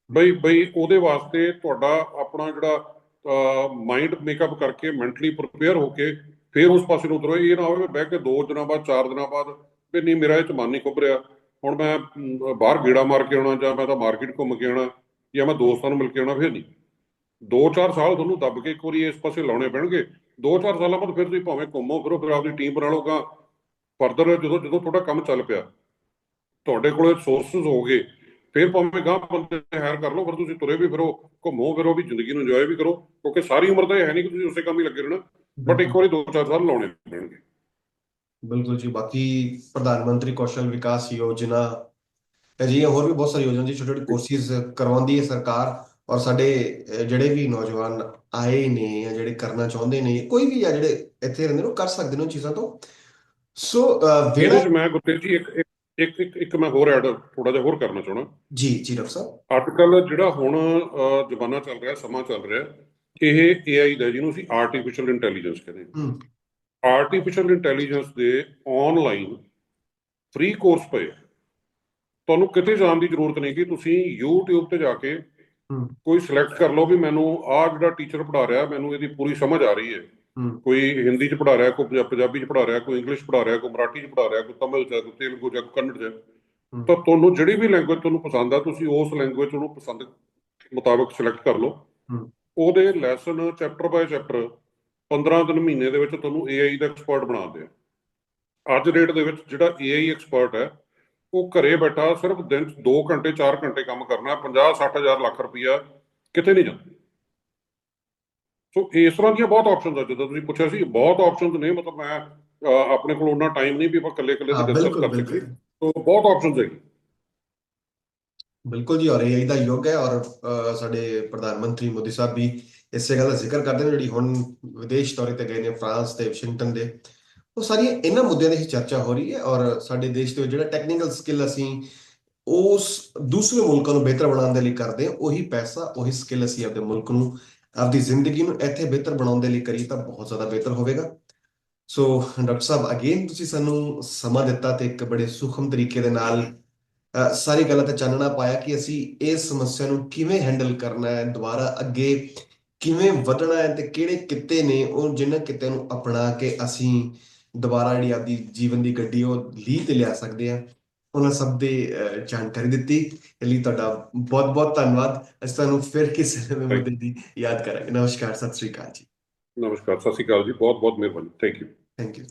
ਬਈ ਬਈ ਉਹਦੇ ਵਾਸਤੇ ਤੁਹਾਡਾ ਆਪਣਾ ਜਿਹੜਾ ਮਾਈਂਡ ਮੇਕਅਪ ਕਰਕੇ ਮੈਂਟਲੀ ਪ੍ਰਿਪੇਅਰ ਹੋ ਕੇ ਫਿਰ ਉਸ ਪਾਸੇ ਨੂੰ ਉਤਰੋ। ਇਹ ਨਾ ਹੋਵੇ ਬਹਿ ਕੇ 2 ਦਿਨਾਂ ਬਾਅਦ 4 ਦਿਨਾਂ ਬਾਅਦ ਵੀ ਨਹੀਂ ਮੇਰਾ ਇਹ ਚ ਮਨ ਨਹੀਂ ਖੁੱਭ ਰਿਹਾ। ਹੁਣ ਮੈਂ ਬਾਹਰ ਗੇੜਾ ਮਾਰ ਕੇ ਆਉਣਾ ਜਾਂ ਮੈਂ ਤਾਂ ਮਾਰਕੀਟ ਘੁੰਮ ਕੇ ਆਉਣਾ ਜਾਂ ਮੈਂ ਦੋਸਤਾਂ ਨੂੰ ਮਿਲ ਕੇ ਆਉਣਾ ਫਿਰ ਨਹੀਂ। 2-4 ਸਾਲ ਤੁਹਾਨੂੰ ਦੱਬ ਕੇ ਇੱਕ ਵਾਰੀ ਇਸ ਪਾਸੇ ਲਾਉਣੇ ਪੈਣਗੇ। 2-4 ਸਾਲਾਂ ਬਾਅਦ ਫਿਰ ਤੁਸੀਂ ਭਾਵੇਂ ਘੁੰਮੋ ਫਿਰੋ, ਫਿਰ ਆਪਦੀ ਟੀਮ ਬਣਾ ਲਓਗਾ ਫਰਦਰ ਜਦੋਂ ਜਦੋਂ ਤੁਹਾਡਾ ਕੰਮ ਚੱਲ ਪਿਆ, ਤੁਹਾਡੇ ਕੋਲੇ ਸੋਰਸਸ ਹੋਗੇ, ਫਿਰ ਭਾਵੇਂ ਗਾਂ ਬੰਦੇ ਹਾਇਰ ਕਰ ਲਓ, ਫਿਰ ਤੁਸੀਂ ਤੁਰੇ ਵੀ ਫਿਰੋ, ਘੁੰਮੋ ਫਿਰੋ ਵੀ ਜ਼ਿੰਦਗੀ ਨੂੰ ਇੰਜੋਏ ਵੀ ਕਰੋ, ਕਿਉਂਕਿ ਸਾਰੀ ਉਮਰ ਤਾਂ ਇਹ ਹੈ ਨਹੀਂ ਕਿ ਤੁਸੀਂ ਉਸੇ ਕੰਮ ਹੀ ਲੱਗੇ ਰਹਿਣਾ ਬਟ ਇੱਕ ਵਾਰੀ 2-4 ਸਾਲ ਲਾਉਣੇ ਪੈਣਗੇ। ਬਿਲਕੁਲ ਜੀ, ਬਾਕੀ ਪ੍ਰਧਾਨ ਮੰਤਰੀ ਕੌਸ਼ਲ ਵਿਕਾਸ ਯੋਜਨਾ, ਅਜਿਹੀਆਂ ਹੋਰ ਵੀ ਬਹੁਤ ਸਾਰੀ ਯੋਜਨਾ ਜੀ ਛੋਟੇ ਛੋਟੇ ਕੋਰਸਿਸ ਕਰਵਾਉਂਦੀ ਹੈ ਸਰਕਾਰ। ਔਰ ਸਾਡੇ ਜਿਹੜੇ ਵੀ ਨੌਜਵਾਨ ਆਏ ਨੇ ਜਾਂ ਜਿਹੜੇ ਕਰਨਾ ਚਾਹੁੰਦੇ ਨੇ ਕੋਈ ਵੀ ਆ ਜਿਹੜੇ ਇੱਥੇ ਰਹਿੰਦੇ ਨੇ ਉਹ ਕਰ ਸਕਦੇ ਨੇ ਉਹ ਚੀਜ਼ਾਂ ਤੋਂ। ਸੋ ਚ ਮੈਂ ਗੁਰਤੇਜ ਜੀ ਇੱਕ ਇੱਕ- ਇੱਕ ਇੱਕ ਮੈਂ ਹੋਰ ਐਡ ਥੋੜਾ ਜਿਹਾ ਹੋਰ ਕਰਨਾ ਚਾਹਣਾ ਜੀ ਜੀ ਡਾਕਟਰ ਸਾਹਿਬ। ਅੱਜ ਜਿਹੜਾ ਹੁਣ ਜ਼ਮਾਨਾ ਚੱਲ ਰਿਹਾ ਸਮਾਂ ਚੱਲ ਰਿਹਾ ਇਹ AI ਦਾ ਜਿਹਨੂੰ ਅਸੀਂ ਆਰਟੀਫੀਸ਼ੀਅਲ ਇੰਟੈਲੀਜੈਂਸ ਕਹਿੰਦੇ ਹਾਂ। ਆਰਟੀਫੀਸ਼ੀਅਲ ਇੰਟੈਲੀਜੈਂਸ ਦੇ ਆਨਲਾਈਨ ਫ੍ਰੀ ਕੋਰਸ ਪਏ। ਤੁਹਾਨੂੰ ਕਿਤੇ ਜਾਣ ਦੀ ਜ਼ਰੂਰਤ ਨਹੀਂ ਕਿ ਤੁਸੀਂ YouTube ਤੇ ਜਾ ਕੇ ਕੋਈ ਸਿਲੈਕਟ ਕਰ ਲਓ ਵੀ ਮੈਨੂੰ ਆਹ ਜਿਹੜਾ ਟੀਚਰ ਪੜ੍ਹਾ ਰਿਹਾ ਮੈਨੂੰ ਇਹਦੀ ਪੂਰੀ ਸਮਝ ਆ ਰਹੀ ਹੈ। ਕੋਈ ਹਿੰਦੀ ਚ ਪੜ੍ਹਾ ਰਿਹਾ ਕੋਈ ਪੰਜਾ- ਪੰਜਾਬੀ ਚ ਪੜ੍ਹਾ ਰਿਹਾ ਕੋਈ ਇੰਗਲਿਸ਼ ਪੜ੍ਹਾ ਰਿਹਾ ਕੋਈ ਮਰਾਠੀ ਚ ਪੜ੍ਹਾ ਰਿਹਾ ਕੋਈ ਤਮਿਲ ਚ ਕੋਈ ਤੇਲਗੂ ਚ ਕੋਈ ਕੰਨੜ ਚ ਤਾਂ ਤੁਹਾਨੂੰ ਜਿਹੜੀ ਵੀ ਲੈਂਗੁਏਜ ਤੁਹਾਨੂੰ ਪਸੰਦ ਆ ਤੁਸੀਂ ਉਸ ਲੈਂਗੁਏਜ ਨੂੰ ਪਸੰਦ ਮੁਤਾਬਕ ਸਿਲੈਕਟ ਕਰ ਲਓ। ਉਹਦੇ ਲੈਸਨ ਚੈਪਟਰ ਬਾਏ ਚੈਪਟਰ 15 ਦਿਨ ਮਹੀਨੇ ਦੇ ਵਿੱਚ ਤੁਹਾਨੂੰ AI ਦਾ ਐਕਸਪਰਟ ਬਣਾ ਦਿਆ ਅੱਜ ਡੇਟ ਦੇ ਵਿੱਚ ਜਿਹੜਾ AI ਐਕਸਪਰਟ ਹੈ ਉਹ ਘਰੇ ਬੈਠਾ ਸਿਰਫ ਦਿਨ 'ਚ 2 ਘੰਟੇ 4 ਘੰਟੇ ਕੰਮ ਕਰਨਾ 50 60 ਹਜ਼ਾਰ ਲੱਖ ਰੁਪਈਆ ਕਿਤੇ ਨਹੀਂ ਜਾਂਦਾ। ਸੋ ਇਸ ਤਰ੍ਹਾਂ ਦੀਆਂ ਬਹੁਤ ਆਪਸ਼ਨਸ ਆ ਜਦੋਂ ਤੁਸੀਂ ਪੁੱਛਿਆ ਸੀ ਬਹੁਤ ਆਪਸ਼ਨਸ ਨੇ ਮਤਲਬ ਮੈਂ ਆਪਣੇ ਕੋਲ ਉਹਨਾਂ ਟਾਈਮ ਨਹੀਂ ਵੀ ਆਪਾਂ ਇਕੱਲੇ ਇਕੱਲੇ ਡਿਸਕਸ ਕਰ ਸਕੀਏ। ਸੋ ਬਹੁਤ ਆਪਸ਼ਨਸ ਹੈਗੀ। ਬਿਲਕੁਲ ਜੀ ਔਰ AI ਦਾ ਯੁੱਗ ਹੈ ਔਰ ਸਾਡੇ ਪ੍ਰਧਾਨ ਮੰਤਰੀ ਮੋਦੀ ਸਾਹਿਬ ਵੀ ਇਸੇ ਗੱਲ ਦਾ ਜ਼ਿਕਰ ਕਰਦੇ ਨੇ ਜਿਹੜੀ ਹੁਣ ਵਿਦੇਸ਼ ਦੌਰੇ ਤੇ ਗਏ ਨੇ ਫਰਾਂਸ ਤੇ ਵਾਸ਼ਿੰਗਟਨ ਦੇ। ਉਹ ਸਾਰੀਆਂ ਇਹਨਾਂ ਮੁੱਦਿਆਂ ਦੀ ਹੀ ਚਰਚਾ ਹੋ ਰਹੀ ਹੈ ਔਰ ਸਾਡੇ ਦੇਸ਼ ਦੇ ਜਿਹੜਾ ਟੈਕਨੀਕਲ ਸਕਿੱਲ ਅਸੀਂ ਉਸ ਦੂਸਰੇ ਮੁਲਕਾਂ ਨੂੰ ਬਿਹਤਰ ਬਣਾਉਣ ਦੇ ਲਈ ਕਰਦੇ ਹਾਂ, ਉਹੀ ਪੈਸਾ, ਉਹੀ ਸਕਿੱਲ ਅਸੀਂ ਆਪਣੇ ਮੁਲਕ ਨੂੰ, ਆਪਦੀ ਜ਼ਿੰਦਗੀ ਨੂੰ ਇੱਥੇ ਬਿਹਤਰ ਬਣਾਉਣ ਦੇ ਲਈ ਕਰੀਏ ਤਾਂ ਬਹੁਤ ਜ਼ਿਆਦਾ ਬਿਹਤਰ ਹੋਵੇਗਾ। ਸੋ ਡਾਕਟਰ ਸਾਹਿਬ ਅਗੇਨ ਤੁਸੀਂ ਸਾਨੂੰ ਸਮਾਂ ਦਿੱਤਾ ਤੇ ਇੱਕ ਬੜੇ ਸੂਖਮ ਤਰੀਕੇ ਦੇ ਨਾਲ ਸਾਰੀ ਗੱਲਾਂ ਤੇ ਚਾਨਣਾ ਪਾਇਆ ਕਿ ਅਸੀਂ ਇਸ ਸਮੱਸਿਆ ਨੂੰ ਕਿਵੇਂ ਹੈਂਡਲ ਕਰਨਾ ਹੈ, ਦੁਬਾਰਾ ਅੱਗੇ ਕਿਵੇਂ ਵਧਣਾ ਹੈ ਤੇ ਕਿਹੜੇ ਕਿੱਤੇ ਨੇ, ਉਹ ਜਿਨ੍ਹਾਂ ਕਿੱਤਿਆਂ ਨੂੰ ਅਪਣਾ ਕੇ ਅਸੀਂ ਦੁਬਾਰਾ ਜਿਹੜੀ ਆਪਦੀ ਜੀਵਨ ਦੀ ਗੱਡੀ ਉਹ ਲੀਹ ਤੇ ਲਿਆ ਸਕਦੇ ਹਾਂ ਉਹਨਾਂ ਸਭ ਦੇ ਜਾਣਕਾਰੀ ਦਿੱਤੀ। ਇਹ ਲਈ ਤੁਹਾਡਾ ਬਹੁਤ ਬਹੁਤ ਧੰਨਵਾਦ। ਅਸੀਂ ਤੁਹਾਨੂੰ ਫਿਰ ਕਿਸੇ ਨਵੇਂ ਮੁੱਦੇ ਦੀ ਯਾਦ ਕਰਾਂਗੇ। ਨਮਸਕਾਰ ਸਤਿ ਸ੍ਰੀ ਅਕਾਲ ਜੀ। ਨਮਸਕਾਰ ਸਤਿ ਸ਼੍ਰੀ ਅਕਾਲ ਜੀ। ਬਹੁਤ ਬਹੁਤ ਮਿਹਰਬਾਨੀ। Thank you thank you